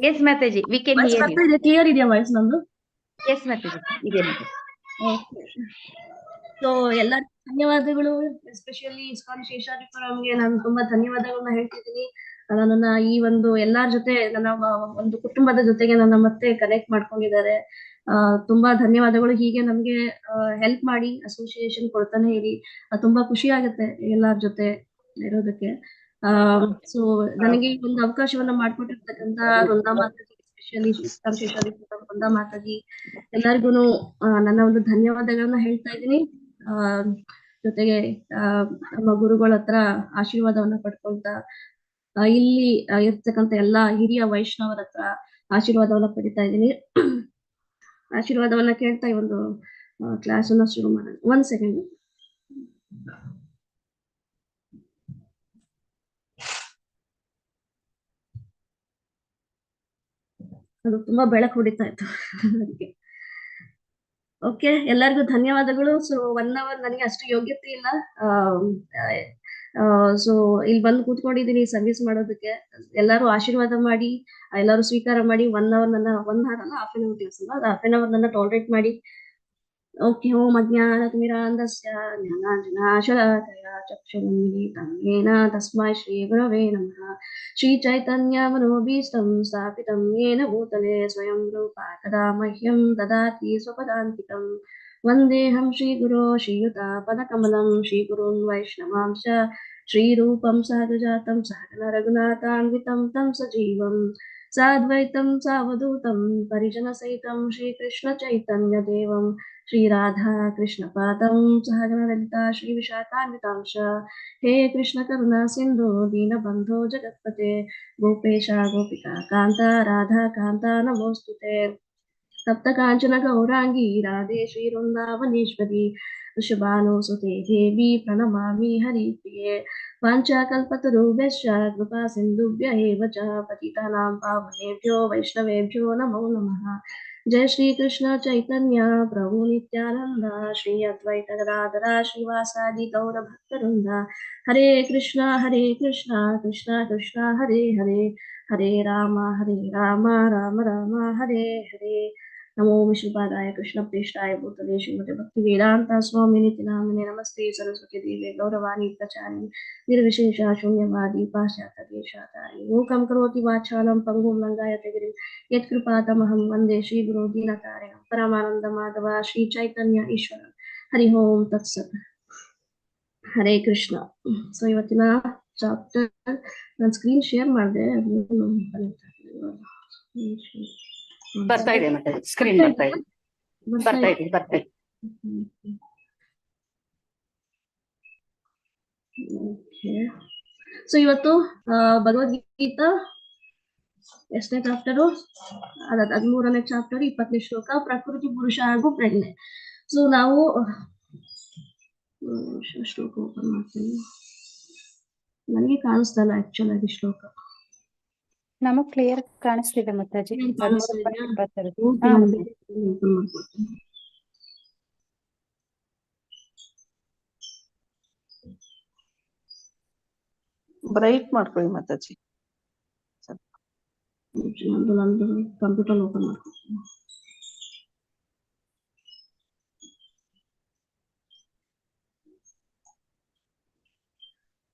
Yes Mataji we can hear you clear ಇದೆಯಾ voice ನಂದು yes Mataji ಇದೆ ಸೊ ಎಲ್ಲ ಧನ್ಯವಾದಗಳು ಎಸ್ಪೆಷಲಿ ಇಸ್ಕಾನ್ ಶೇಷಾದ್ರಿಪುರಂಗೆ ನಾನು ತುಂಬಾ ಧನ್ಯವಾದಗಳನ್ನ ಹೇಳ್ತಿದ್ದೀನಿ. ನನ್ನ ನನ್ನನ್ನ ಈ ಒಂದು ಎಲ್ಲಾರ ಜೊತೆ ನನ್ನ ಒಂದು ಕುಟುಂಬದ ಜೊತೆಗೆ ನನ್ನ ಮತ್ತೆ ಕನೆಕ್ಟ್ ಮಾಡ್ಕೊಂಡಿದ್ದಾರೆ. ತುಂಬಾ ಧನ್ಯವಾದಗಳು. ಹೀಗೆ ನಮ್ಗೆ ಹೆಲ್ಪ್ ಮಾಡಿ ಅಸೋಸಿಯೇಷನ್ ಕೊಡ್ತಾನೆ ಇರಿ. ತುಂಬಾ ಖುಷಿ ಆಗುತ್ತೆ ಎಲ್ಲಾರ ಜೊತೆ ಇರೋದಕ್ಕೆ. ಸೊ ನನಗೆ ಒಂದು ಅವಕಾಶವನ್ನ ಮಾಡ್ಕೊಟ್ಟಿರ್ತಕ್ಕಂತ ವೃಂದಾ ಮಾತಾಜಿ ಎಸ್ಪೆಷಲಿ ಶೇಷಾದಿ ವೃಂದಾ ಮಾತಾಜಿ ಎಲ್ಲರಿಗೂ ನನ್ನ ಒಂದು ಧನ್ಯವಾದಗಳನ್ನ ಹೇಳ್ತಾ ಇದ್ದೀನಿ. ಜೊತೆಗೆ ನಮ್ಮ ಗುರುಗಳ ಹತ್ರ ಆಶೀರ್ವಾದವನ್ನ ಪಡ್ಕೊಂತ ಇಲ್ಲಿ ಇರ್ತಕ್ಕಂತ ಎಲ್ಲಾ ಹಿರಿಯ ವೈಷ್ಣವರ ಹತ್ರ ಆಶೀರ್ವಾದವನ್ನ ಪಡಿತಾ ಇದ್ದೀನಿ. ಆಶೀರ್ವಾದವನ್ನ ಕೇಳ್ತಾ ಈ ಒಂದು ಕ್ಲಾಸ್ ಅನ್ನ ಶುರು ಮಾಡೋಣ. ಒಂದ್ ಸೆಕೆಂಡ್ ಅದು ತುಂಬಾ ಬೆಳಕು ಹೊಡಿತಾ ಇತ್ತು ಅದಕ್ಕೆ. ಓಕೆ ಎಲ್ಲರಿಗೂ ಧನ್ಯವಾದಗಳು. ಸೊ ಒನ್ ಅವರ್ ನನಗೆ ಅಷ್ಟು ಯೋಗ್ಯತೆ ಇಲ್ಲ. ಸೊ ಇಲ್ಲಿ ಬಂದು ಕೂತ್ಕೊಂಡಿದ್ದೀನಿ ಸರ್ವಿಸ್ ಮಾಡೋದಕ್ಕೆ. ಎಲ್ಲರೂ ಆಶೀರ್ವಾದ ಮಾಡಿ, ಎಲ್ಲರೂ ಸ್ವೀಕಾರ ಮಾಡಿ ಒನ್ ಅವರ್ ನನ್ನ ಒನ್ ಅವರ್ ಅಲ್ಲ ಹಾಫ್ ಅನ್ ಅವರ್ ದಿವಸ ಅಲ್ಲ. ಹಾಫ್ ಅನ್ ಅವರ್ ನನ್ನ ಟಾಲರೇಟ್ ಮಾಡಿ श्रीचैतन्य चक्षुन्मिलितङ्गेन तस्मै येन भूतले स्वयं रूपा तदा मह्यं ददाति स्वपदान्तिकं वन्देऽहं श्रीगुरो श्रीयुतापदकमलं, श्रीगुरून् वैष्णवांश श्रीरूपं सहगजातं सहगन रघुनाथान्वितं तं सजीवम्। साद्वैतं, सावधूतं, परिजनसहितं श्रीकृष्णचैतन्यदेवं श्रीराधा ललिता श्री श्रीविशाखान्वितांश। हे कृष्णकुण सिंधु दीनबंधो जगत्पते। गोपेशा, गोपिका कांता राधा कांता नमोस्तुते सप्त कांचन गौरांगी राधे, श्रीवृन्दावनेश्वरी। वृषभानुसुते देवी प्रणमामि हरिप्रिये। वाञ्छाकल्पतरुभ्यश्च कृपासिन्धुभ्य एव च पतितानां पावनेभ्यो वैष्णवेभ्यो नमो नमः। जय श्री कृष्ण चैतन्य प्रभु नित्यानंद श्री अद्वैत गदाधरा श्रीवासादि गौर भक्तवृंद हरे कृष्ण हरे कृष्ण कृष्ण कृष्ण, हरे हरे। हरे राम हरे राम राम राम, हरे हरे। नमो विश्वपादाय कृष्ण प्रेष्ठाय भूतले श्रीमते भक्ति वेदांत स्वामी नीति नाम नमस्ते सरस्वती देवे गौरवाणी प्रचारी निर्विशेषा शून्यवादी पाशात वंदे श्री गुरु दीनकारिण परमानंद माधव श्री चैतन्य ईश्वर। हरि ओम तत्सत। हरे कृष्ण। सो इवतना चैप्टर ना स्क्रीन शेयर मार दे स्क्रीन ಬರ್ತಾ ಇದೆ ಮತ್ತೆ ಸ್ಕ್ರೀನ್ ಬರ್ತಾ ಇದೆ. ಬರ್ತಾ ಇದೆ ಬರ್ತಾ ಇದೆ ಸೊ ಇವತ್ತು ಭಗವದ್ಗೀತಾ ಎಷ್ಟನೇ ಚಾಪ್ಟರು? ಅದ ಹದಿಮೂರನೇ ಚಾಪ್ಟರ್ ಇಪ್ಪತ್ತನೇ ಶ್ಲೋಕ ಪ್ರಕೃತಿ ಪುರುಷ ಹಾಗೂ ಪ್ರಜ್ಞೆ. ಸೊ ನಾವು ಶ್ಲೋಕ ಓಪನ್ ಮಾಡ್ತೀನಿ. ನನಗೆ ಕಾಣಿಸ್ತಲ್ಲ ಆಕ್ಚುಲ್ ಆಗಿ ಶ್ಲೋಕ. ನಮಗ್ ಕ್ಲಿಯರ್ ಕಾಣಿಸ್ತಿದೆ ಮಾಡ್ಕೊಡ್ತೀನಿ. ಬ್ರೈಟ್ ಮಾಡ್ಕೊಳ್ಳಿ ಮತ್ತಾಜಿ. ಕಂಪ್ಯೂಟರ್ ಓಪನ್ ಮಾಡ್ಕೊಡ್ತೀನಿ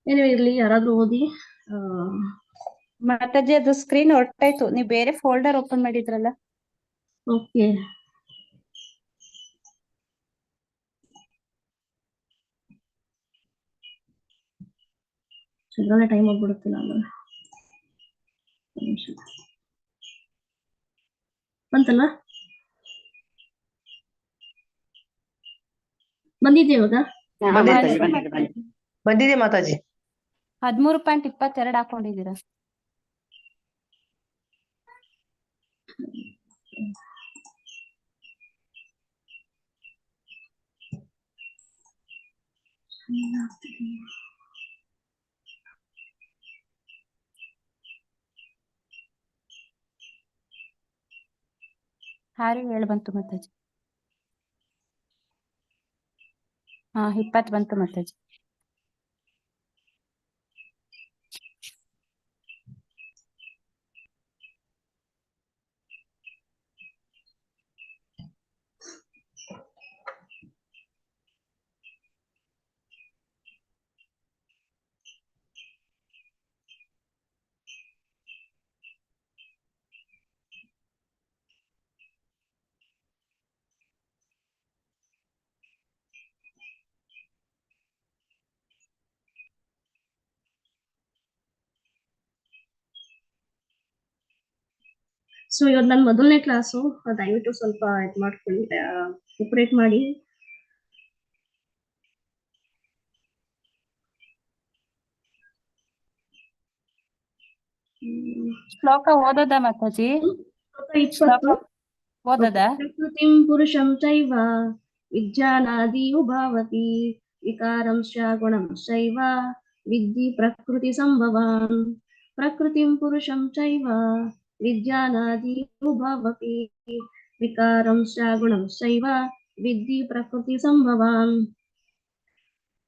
ಏನೋ ಇಲ್ಲಿ ಯಾರಾದ್ರೂ ಓದಿ ಆ, ಮಾತಾಜಿ ಅದು ಸ್ಕ್ರೀನ್ ಹೊರಟಾಯ್ತು. ನೀವ್ ಬೇರೆ ಫೋಲ್ಡರ್ ಓಪನ್ ಮಾಡಿದ್ರಲ್ಲ? ಓಕೆ ಚೆನ್ನಾಗಿ ಟೈಮ್ ಹೋಗ್ಬಿಡುತ್ತೆ ನಾನು. ನಿಮಿಷ. ಬಂತಲ್ಲ? ಬಂದಿದ್ಯಾ ಇವಾಗ? ಬಂದಿದೆ, ಮಾತಾಜಿ ಬಂದಿದೆ ಬಂದಿದೆ. ಬಂದಿದೆ. ಮಾತಾಜಿ? ಹದ್ಮೂರು ಪಾಯಿಂಟ್ ಇಪ್ಪತ್ತೆರಡು ಹಾಕೊಂಡಿದೀರಾ ಆರು ಏಳು ಬಂತು ಮಾತಾಜಿ ಹಾ ಇಪ್ಪತ್ತು ಬಂತು ಮಾತಾಜಿ ಸೊ ಇವತ್ತು ನನ್ನ ಮೊದಲನೇ ಕ್ಲಾಸು ದಯವಿಟ್ಟು ಸ್ವಲ್ಪ ಇದು ಮಾಡ್ಕೊಳ್ಳಿ. ಉಪರೇಟ್ ಮಾಡಿ. ಶ್ಲೋಕ ಓದೋದ ಮಾತಾಜಿ? ಓದದ? ಪ್ರಕೃತಿಂ ಪುರುಷಂ ಚೈವ ವಿಜ್ಞಾನಾದಿ ಉಭಾವತಿ ಗುಣಂ ಗುಣಂಶ್ಚೈವ ವಿದ್ಯಿ ಪ್ರಕೃತಿ ಸಂಭವಾನ್. ಪ್ರಕೃತಿಂ ಪುರುಷಂ ಚೈವ ವಿಜ್ಞಾನಾದಿ ಉಭಾವತಿ ಗುಣಂ ಶೈವ ವಿದ್ಧಿ ಪ್ರಕೃತಿ ಸಂಭವಾನ್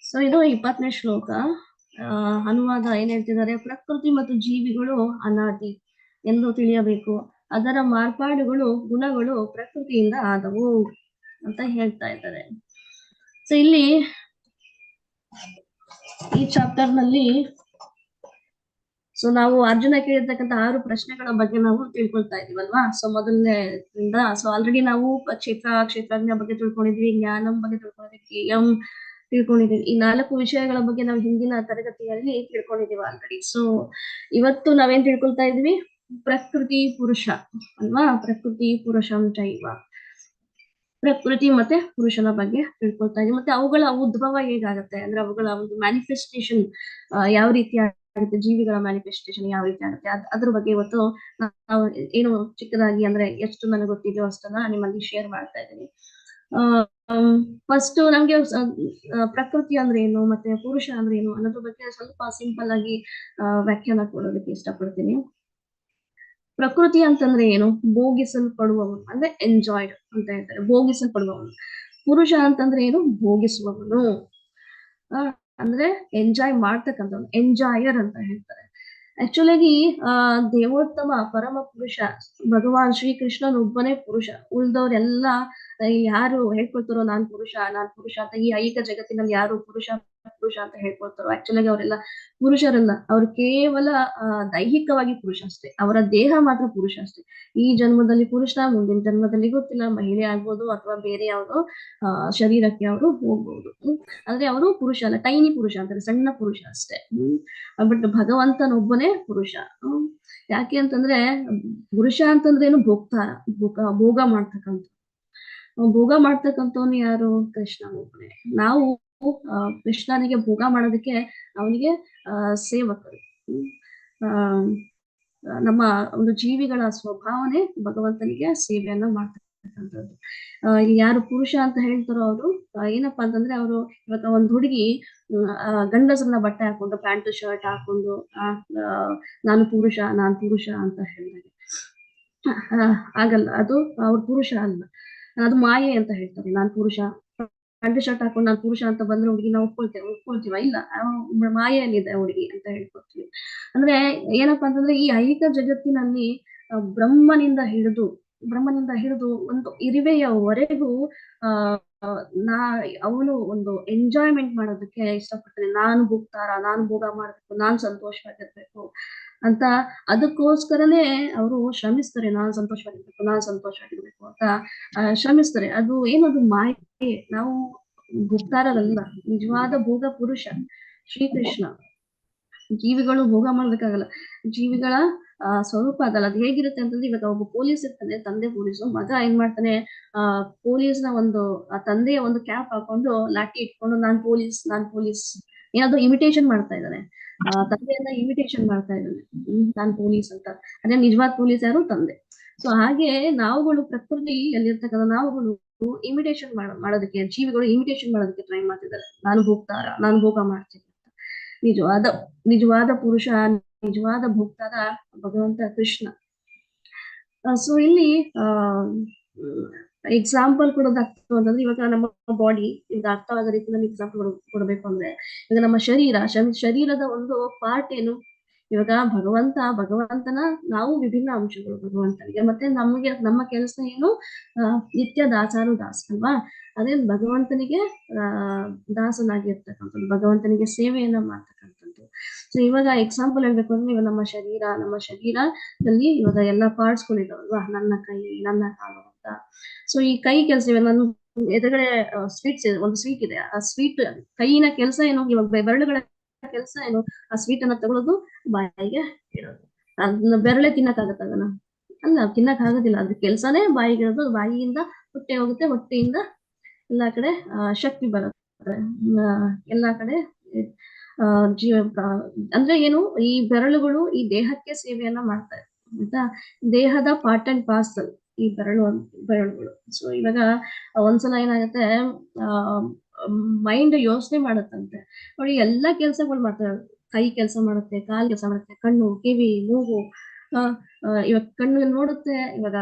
ಸೊ ಇದು ಇಪ್ಪತ್ತನೇ ಶ್ಲೋಕ. ಅನುವಾದ ಏನ್ ಹೇಳ್ತಿದ್ದಾರೆ? ಪ್ರಕೃತಿ ಮತ್ತು ಜೀವಿಗಳು ಅನಾದಿ ಎಂದು ತಿಳಿಯಬೇಕು. ಅದರ ಮಾರ್ಪಾಡುಗಳು, ಗುಣಗಳು ಪ್ರಕೃತಿಯಿಂದ ಆದವು ಅಂತ ಹೇಳ್ತಾ ಇದ್ದಾರೆ. ಸೊ ಇಲ್ಲಿ ಈ ಚಾಪ್ಟರ್ನಲ್ಲಿ ಸೊ ನಾವು ಅರ್ಜುನ ಕೇಳಿರ್ತಕ್ಕಂಥ ಆರು ಪ್ರಶ್ನೆಗಳ ಬಗ್ಗೆ ನಾವು ತಿಳ್ಕೊಳ್ತಾ ಇದೀವಲ್ವಾ ಸೊ ಮೊದಲನೇದಿಂದ ಸೊ ಆಲ್ರೆಡಿ ನಾವು ಕ್ಷೇತ್ರ ಕ್ಷೇತ್ರಜ್ಞ ಬಗ್ಗೆ ತಿಳ್ಕೊಂಡಿದ್ವಿ ಜ್ಞಾನಂ ಬಗ್ಗೆ ತಿಳ್ಕೊಂಡಿದ್ವಿ ಎಂ ತಿಳ್ಕೊಂಡಿದೀವಿ ಈ ನಾಲ್ಕು ವಿಷಯಗಳ ಬಗ್ಗೆ ನಾವು ಹಿಂದಿನ ತರಗತಿಯಲ್ಲಿ ತಿಳ್ಕೊಂಡಿದೀವಿ ಆಲ್ರೆಡಿ ಸೊ ಇವತ್ತು ನಾವೇನ್ ತಿಳ್ಕೊಳ್ತಾ ಇದೀವಿ ಪ್ರಕೃತಿ ಪುರುಷ ಅಲ್ವಾ? ಪ್ರಕೃತಿ ಪುರುಷಂ ಚೈವ. ಪ್ರಕೃತಿ ಮತ್ತೆ ಪುರುಷನ ಬಗ್ಗೆ ತಿಳ್ಕೊಳ್ತಾ ಇದೀವಿ ಮತ್ತೆ ಅವುಗಳ ಉದ್ಭವ ಹೇಗಾಗತ್ತೆ? ಅಂದ್ರೆ ಅವುಗಳ ಒಂದು ಮ್ಯಾನಿಫೆಸ್ಟೇಷನ್ ಯಾವ ರೀತಿ ಆಗುತ್ತೆ ಜೀವಿಗಳ ಮ್ಯಾನಿಫೆಸ್ಟೇಷನ್ ಯಾವ ರೀತಿ ಆಗುತ್ತೆ? ಅದ್- ಅದ್ರ ಬಗ್ಗೆ ಇವತ್ತು ನಾವು ಏನು ಚಿಕ್ಕದಾಗಿ ಅಂದ್ರೆ ಎಷ್ಟು ನನಗೆ ಗೊತ್ತಿದೆಯೋ ಅಷ್ಟನ್ನ ನಿಮ್ಮಲ್ಲಿ ಶೇರ್ ಮಾಡ್ತಾ ಇದ್ದೀನಿ. ಫಸ್ಟ್ ನಮ್ಗೆ ಪ್ರಕೃತಿ ಅಂದ್ರೆ ಏನು ಮತ್ತೆ ಪುರುಷ ಅಂದ್ರೆ ಏನು ಅನ್ನೋದ್ರ ಬಗ್ಗೆ ಸ್ವಲ್ಪ ಸಿಂಪಲ್ ಆಗಿ ವ್ಯಾಖ್ಯಾನ ಕೊಡೋದಕ್ಕೆ ಇಷ್ಟಪಡ್ತೀನಿ. ಪ್ರಕೃತಿ ಅಂತಂದ್ರೆ ಏನು? ಭೋಗಿಸಲ್ಪಡುವವನು ಅಂದ್ರೆ ಎಂಜಾಯ್ಡ್ ಅಂತ ಹೇಳ್ತಾರೆ. ಭೋಗಿಸಲ್ಪಡುವವನು. ಪುರುಷ ಅಂತಂದ್ರೆ ಏನು? ಭೋಗಿಸುವವನು. ಅಂದ್ರೆ ಎಂಜಾಯ್ ಮಾಡ್ತಕ್ಕಂಥವ್ನು ಎಂಜಾಯರ್ ಅಂತ ಹೇಳ್ತಾರೆ. ಆಕ್ಚುಲಾಗಿ ಆ, ದೇವೋತ್ತಮ ಪರಮ ಪುರುಷ, ಭಗವಾನ್ ಶ್ರೀಕೃಷ್ಣನ್ ಒಬ್ಬನೇ ಪುರುಷ. ಉಳ್ದವ್ರೆಲ್ಲ, ಯಾರು ಹೇಳ್ಕೊಳ್ತಾರೋ ನಾನ್ ಪುರುಷ ನಾನ್ ಪುರುಷ ಅಂತ ಈ ಐಕ ಜಗತ್ತಿನಲ್ಲಿ ಯಾರು ಪುರುಷ ಪುರುಷ ಅಂತ ಹೇಳ್ಕೊಳ್ತಾರೋ ಆಕ್ಚುಲಾಗಿ ಅವರೆಲ್ಲ ಪುರುಷರಲ್ಲ. ಅವರು ಕೇವಲ ದೈಹಿಕವಾಗಿ ಪುರುಷ ಅಷ್ಟೇ. ಅವರ ದೇಹ ಮಾತ್ರ ಪುರುಷ ಅಷ್ಟೇ. ಈ ಜನ್ಮದಲ್ಲಿ ಪುರುಷ, ಮುಂದಿನ ಜನ್ಮದಲ್ಲಿ ಗೊತ್ತಿಲ್ಲ. ಮಹಿಳೆ ಆಗ್ಬೋದು ಅಥವಾ ಬೇರೆ ಯಾವುದೋ ಶರೀರಕ್ಕೆ ಅವರು ಹೋಗ್ಬೋದು. ಅಂದ್ರೆ ಅವರು ಪುರುಷ ಅಲ್ಲ. ಟೈನಿ ಪುರುಷ ಅಂತಾರೆ. ಸಣ್ಣ ಪುರುಷ ಅಷ್ಟೇ. ಹ್ಮ್. ಬಟ್ ಭಗವಂತನೊಬ್ಬನೇ ಪುರುಷ. ಯಾಕೆ ಅಂತಂದ್ರೆ, ಪುರುಷ ಅಂತಂದ್ರೆ ಏನು ಭೋಗ್ತಾರ ಭೋಗ ಭೋಗ ಮಾಡ್ತಕ್ಕಂಥ. ಭೋಗ ಮಾಡ್ತಕ್ಕಂಥವ್ನು ಯಾರು? ಕೃಷ್ಣ ಒಬ್ಬನೇ. ನಾವು ಕೃಷ್ಣನಿಗೆ ಭೋಗ ಮಾಡೋದಕ್ಕೆ ಅವನಿಗೆ ಸೇವಕರು. ನಮ್ಮ ಒಂದು ಜೀವಿಗಳ ಸ್ವಭಾವನೆ ಭಗವಂತನಿಗೆ ಸೇವೆಯನ್ನ ಮಾಡ್ತಕ್ಕಂಥದ್ದು. ಇಲ್ಲಿ ಯಾರು ಪುರುಷ ಅಂತ ಹೇಳ್ತಾರೋ ಅವರು ಏನಪ್ಪಾ ಅಂತಂದ್ರೆ ಅವರು ಇವಾಗ ಒಂದ್ ಹುಡುಗಿ ಗಂಡಸರನ್ನ ಬಟ್ಟೆ ಹಾಕೊಂಡು, ಪ್ಯಾಂಟ್, ಶರ್ಟ್ ಹಾಕೊಂಡು ನಾನು ಪುರುಷ, ನಾನ್ ಪುರುಷ ಅಂತ ಹೇಳಿದಾಗ. ಆಗಲ್ಲ, ಅದು ಅವ್ರ ಪುರುಷ ಅಲ್ಲ. ಅದು ಮಾಯೆ ಅಂತ ಹೇಳ್ತಾರೆ, ನಾನ್ ಪುರುಷ. ಪ್ಯಾಂಟ್ ಶರ್ಟ್ ಹಾಕೊಂಡು ನಾನ್ ಪುರುಷ ಅಂತ ಬಂದ್ರೆ ಹುಡುಗಿ ನಾವು ಒಪ್ಕೊಳ್ತೇವೆ ಒಪ್ಕೊಳ್ತೀವ? ಇಲ್ಲ ಆ ಮಾಯೆಯಲ್ಲಿದೆ ಹುಡುಗಿ ಅಂತ ಹೇಳ್ಕೊಳ್ತೀವಿ ಅಂದ್ರೆ ಏನಪ್ಪಾ ಅಂತಂದ್ರೆ ಈ ಐಹಿಕ ಜಗತ್ತಿನಲ್ಲಿ ಬ್ರಹ್ಮನಿಂದ ಹಿಡಿದು ಬ್ರಹ್ಮನಿಂದ ಹಿಡಿದು ಒಂದು ಇರಿವೆಯವರೆಗೂ, ಆ, ನಾ, ಅವನು ಒಂದು ಎಂಜಾಯ್ಮೆಂಟ್ ಮಾಡೋದಕ್ಕೆ ಇಷ್ಟಪಡ್ತಾನೆ. ನಾನು ಭೋಗ್ತಾರ, ನಾನು ಭೋಗ ಮಾಡ್ಬೇಕು, ನಾನ್ ಸಂತೋಷವಾಗಿರ್ಬೇಕು ಅಂತ ಅದಕ್ಕೋಸ್ಕರನೇ ಅವರು ಶ್ರಮಿಸ್ತಾರೆ, ನಾನ್ ಸಂತೋಷವಾಗಿರ್ಬೇಕು ನಾನ್ ಸಂತೋಷವಾಗಿರ್ಬೇಕು ಅಂತ ಶ್ರಮಿಸ್ತಾರೆ. ಅದು ಏನದು ಮಾಹಿತಿ ನಾವು ಗುಪ್ತಾರರಲ್ಲ, ನಿಜವಾದ ಭೋಗ ಪುರುಷ, ಶ್ರೀಕೃಷ್ಣ. ಜೀವಿಗಳು ಭೋಗ ಮಾಡ್ಬೇಕಾಗಲ್ಲ. ಜೀವಿಗಳ, ಆ, ಸ್ವರೂಪ ಆಗಲ್ಲ ಅದು ಹೇಗಿರುತ್ತೆ ಅಂತಂದ್ರೆ ಇವಾಗ ಒಬ್ಬ ಪೊಲೀಸ್ ಇರ್ತಾನೆ, ತಂದೆ ಪೊಲೀಸು, ಮಗ ಏನ್ ಮಾಡ್ತಾನೆ, ಆ, ಪೊಲೀಸ್ನ ಒಂದು, ಆ ತಂದೆಯ ಒಂದು ಕ್ಯಾಪ್ ಹಾಕೊಂಡು ಲಾಠಿ ಇಟ್ಕೊಂಡು ನಾನ್ ಪೊಲೀಸ್ ನಾನ್ ಪೊಲೀಸ್, ಏನಾದ್ರು ಇಮಿಟೇಷನ್ ಮಾಡ್ತಾ ಇದ್ದಾನೆ. ತಂದೆಯನ್ನ ಇಮಿಟೇಷನ್ ಮಾಡ್ತಾ ಇದ್ದಾನೆ. ನಾನ್ ಪೊಲೀಸ್ ಅಂತ. ಅದೇ ನಿಜವಾದ ಪೊಲೀಸ್ ಯಾರು ತಂದೆ. ಸೊ ಹಾಗೆ ನಾವುಗಳು ಪ್ರಕೃತಿ ಅಲ್ಲಿರ್ತಕ್ಕಂಥ ನಾವುಗಳು ಇಮಿಟೇಷನ್ ಮಾಡ, ಮಾಡೋದಕ್ಕೆ, ಜೀವಿಗಳು ಇಮಿಟೇಷನ್ ಮಾಡೋದಕ್ಕೆ ಟ್ರೈ ಮಾಡ್ತಿದ್ದಾರೆ. ನಾನು ಭೋಗ್ತಾರ ನಾನು ಭೋಗ ಮಾಡ್ತೀನಿ ನಿಜವಾದ ನಿಜವಾದ ಪುರುಷ, ನಿಜವಾದ ಭೋಗ್ತಾರ ಭಗವಂತ ಕೃಷ್ಣ. ಸೊ ಇಲ್ಲಿ, ಆ ಎಕ್ಸಾಂಪಲ್ ಕೊಡೋದಾಗ್ತದೆ ಅಂತಂದ್ರೆ ಇವಾಗ ನಮ್ಮ ಬಾಡಿ ಈಗ ಅರ್ಥವಾದ ರೀತಿಯಲ್ಲಿ ಎಕ್ಸಾಂಪಲ್ ಕೊಡಬೇಕು ಅಂದ್ರೆ ಈಗ ನಮ್ಮ ಶರೀರ, ಶರೀ- ಶರೀರದ ಒಂದು ಪಾರ್ಟ್ ಏನು? ಇವಾಗ ಭಗವಂತ, ಭಗವಂತನ ನಾವು ವಿಭಿನ್ನ ಅಂಶಗಳು, ಭಗವಂತನಿಗೆ. ಮತ್ತೆ ನಮಗೆ, ನಮ್ಮ ಕೆಲಸ ಏನು? ನಿತ್ಯ ದಾಸಾನು ದಾಸ ಅಲ್ವಾ? ಅದೇ ಭಗವಂತನಿಗೆ ದಾಸನಾಗಿರ್ತಕ್ಕಂಥದ್ದು, ಭಗವಂತನಿಗೆ ಸೇವೆಯನ್ನ ಮಾಡ್ತಕ್ಕಂಥದ್ದು. ಸೊ ಇವಾಗ ಎಕ್ಸಾಂಪಲ್ ಹೇಳ್ಬೇಕು ಅಂದ್ರೆ ಇವಾಗ ನಮ್ಮ ಶರೀರ, ನಮ್ಮ ಶರೀರದಲ್ಲಿ ಇವಾಗ ಎಲ್ಲಾ ಪಾರ್ಟ್ಸ್ ಗಳಿದಾವಲ್ವಾ ನನ್ನ ಕೈ, ನನ್ನ ಕಾಲು ಅಂತ. ಸೊ ಈ ಕೈ ಕೆಲಸ ಇವಾಗ ನನ್ನ ಎದುರುಗಡೆ ಸ್ವೀಟ್ಸ್ ಒಂದು ಸ್ವೀಟ್ ಇದೆ. ಆ ಸ್ವೀಟ್ ಕೈಯಿನ ಕೆಲಸ ಏನು, ಇವಾಗ ಬೆರಳುಗಳ ಕೆಲಸ ಏನು, ಆ ಸ್ವೀಟ್ ಅನ್ನ ತಗೊಳ್ಳೋದು ಬಾಯಿಗೆ ಇಡೋದು ಅದನ್ನ ಬೆರಳೆ ತಿನ್ನಕ್ಕಾಗತ್ತ ಅದನ್ನ ಅಲ್ಲ ತಿನ್ನಕ್ ಆಗೋದಿಲ್ಲ ಅದ್ರ ಬಾಯಿಗೆ ಇರೋದು. ಬಾಯಿಯಿಂದ ಹೊಟ್ಟೆ ಹೋಗುತ್ತೆ. ಹೊಟ್ಟೆಯಿಂದ ಎಲ್ಲಾ ಕಡೆ ಶಕ್ತಿ ಬರುತ್ತೆ. ಎಲ್ಲಾ ಕಡೆ ಜೀವ ಅಂದ್ರೆ ಏನು, ಈ ಬೆರಳುಗಳು ಈ ದೇಹಕ್ಕೆ ಸೇವೆಯನ್ನ ಮಾಡ್ತಾರೆ ಆಯ್ತಾ? ದೇಹದ ಪಾರ್ಟ್ ಅಂಡ್ ಪಾರ್ಸಲ್ ಈ ಬೆರಳು ಬೆರಳುಗಳು. ಸೊ ಇವಾಗ ಒಂದ್ಸಲ ಏನಾಗುತ್ತೆ ಮೈಂಡ್ ಯೋಚನೆ ಮಾಡುತ್ತಂತೆ. ನೋಡಿ, ಎಲ್ಲಾ ಕೆಲ್ಸಗಳು ಮಾಡ್ತಾರೆ. ಕೈ ಕೆಲಸ ಮಾಡುತ್ತೆ, ಕಾಲ್ ಕೆಲಸ ಮಾಡುತ್ತೆ, ಕಣ್ಣು, ಕಿವಿ, ಮೂಗು ಇವಾಗ ಕಣ್ಣು ನೋಡುತ್ತೆ, ಇವಾಗ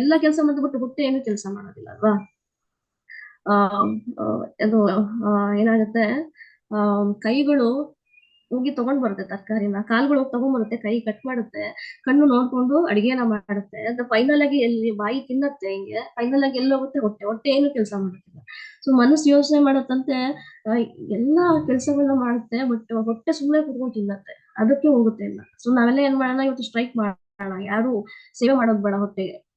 ಎಲ್ಲಾ ಕೆಲಸ ಮಾಡಿಬಿಟ್ಟು ಹುಟ್ಟೆ ಏನು ಕೆಲಸ ಮಾಡೋದಿಲ್ಲ ಅಲ್ವಾ? ಅದು ಏನಾಗುತ್ತೆ ಕೈಗಳು ಹೋಗಿ ತಗೊಂಡ್ ಬರುತ್ತೆ ತರಕಾರಿನ. ಕಾಲ್ಗಳು ತಗೊಂಡ್ ಬರುತ್ತೆ ಕೈ ಕಟ್ ಮಾಡುತ್ತೆ, ಕಣ್ಣು ನೋಡ್ಕೊಂಡು ಅಡಿಗೆನ ಮಾಡುತ್ತೆ. ಅದು ಫೈನಲ್ ಆಗಿ ಎಲ್ಲಿ ಬಾಯಿ ತಿನ್ನತ್ತೆ ಹಿಂಗೆ ಫೈನಲ್ ಆಗಿ ಎಲ್ಲಿ ಹೋಗುತ್ತೆ ಹೊಟ್ಟೆ. ಹೊಟ್ಟೆ ಏನು ಕೆಲಸ ಮಾಡುತ್ತಿಲ್ಲ. ಸೊ ಮನಸ್ಸು ಯೋಚನೆ ಮಾಡತ್ತಂತೆ ಎಲ್ಲಾ ಕೆಲಸಗಳನ್ನ ಮಾಡುತ್ತೆ ಬಟ್ ಹೊಟ್ಟೆ ಸುಮ್ಮನೆ ಕುತ್ಕೊಂಡು ತಿನ್ನತ್ತೆ. ಅದಕ್ಕೆ ಹೋಗುತ್ತೆ ಇಲ್ಲ ಸೊ ನಾವೆಲ್ಲ ಏನ್ ಮಾಡೋಣ, ಇವತ್ತು ಸ್ಟ್ರೈಕ್ ಮಾಡೋಣ. ಯಾರು ಸೇವೆ ಮಾಡೋದು ಬೇಡ ಹೊಟ್ಟೆಗೆ.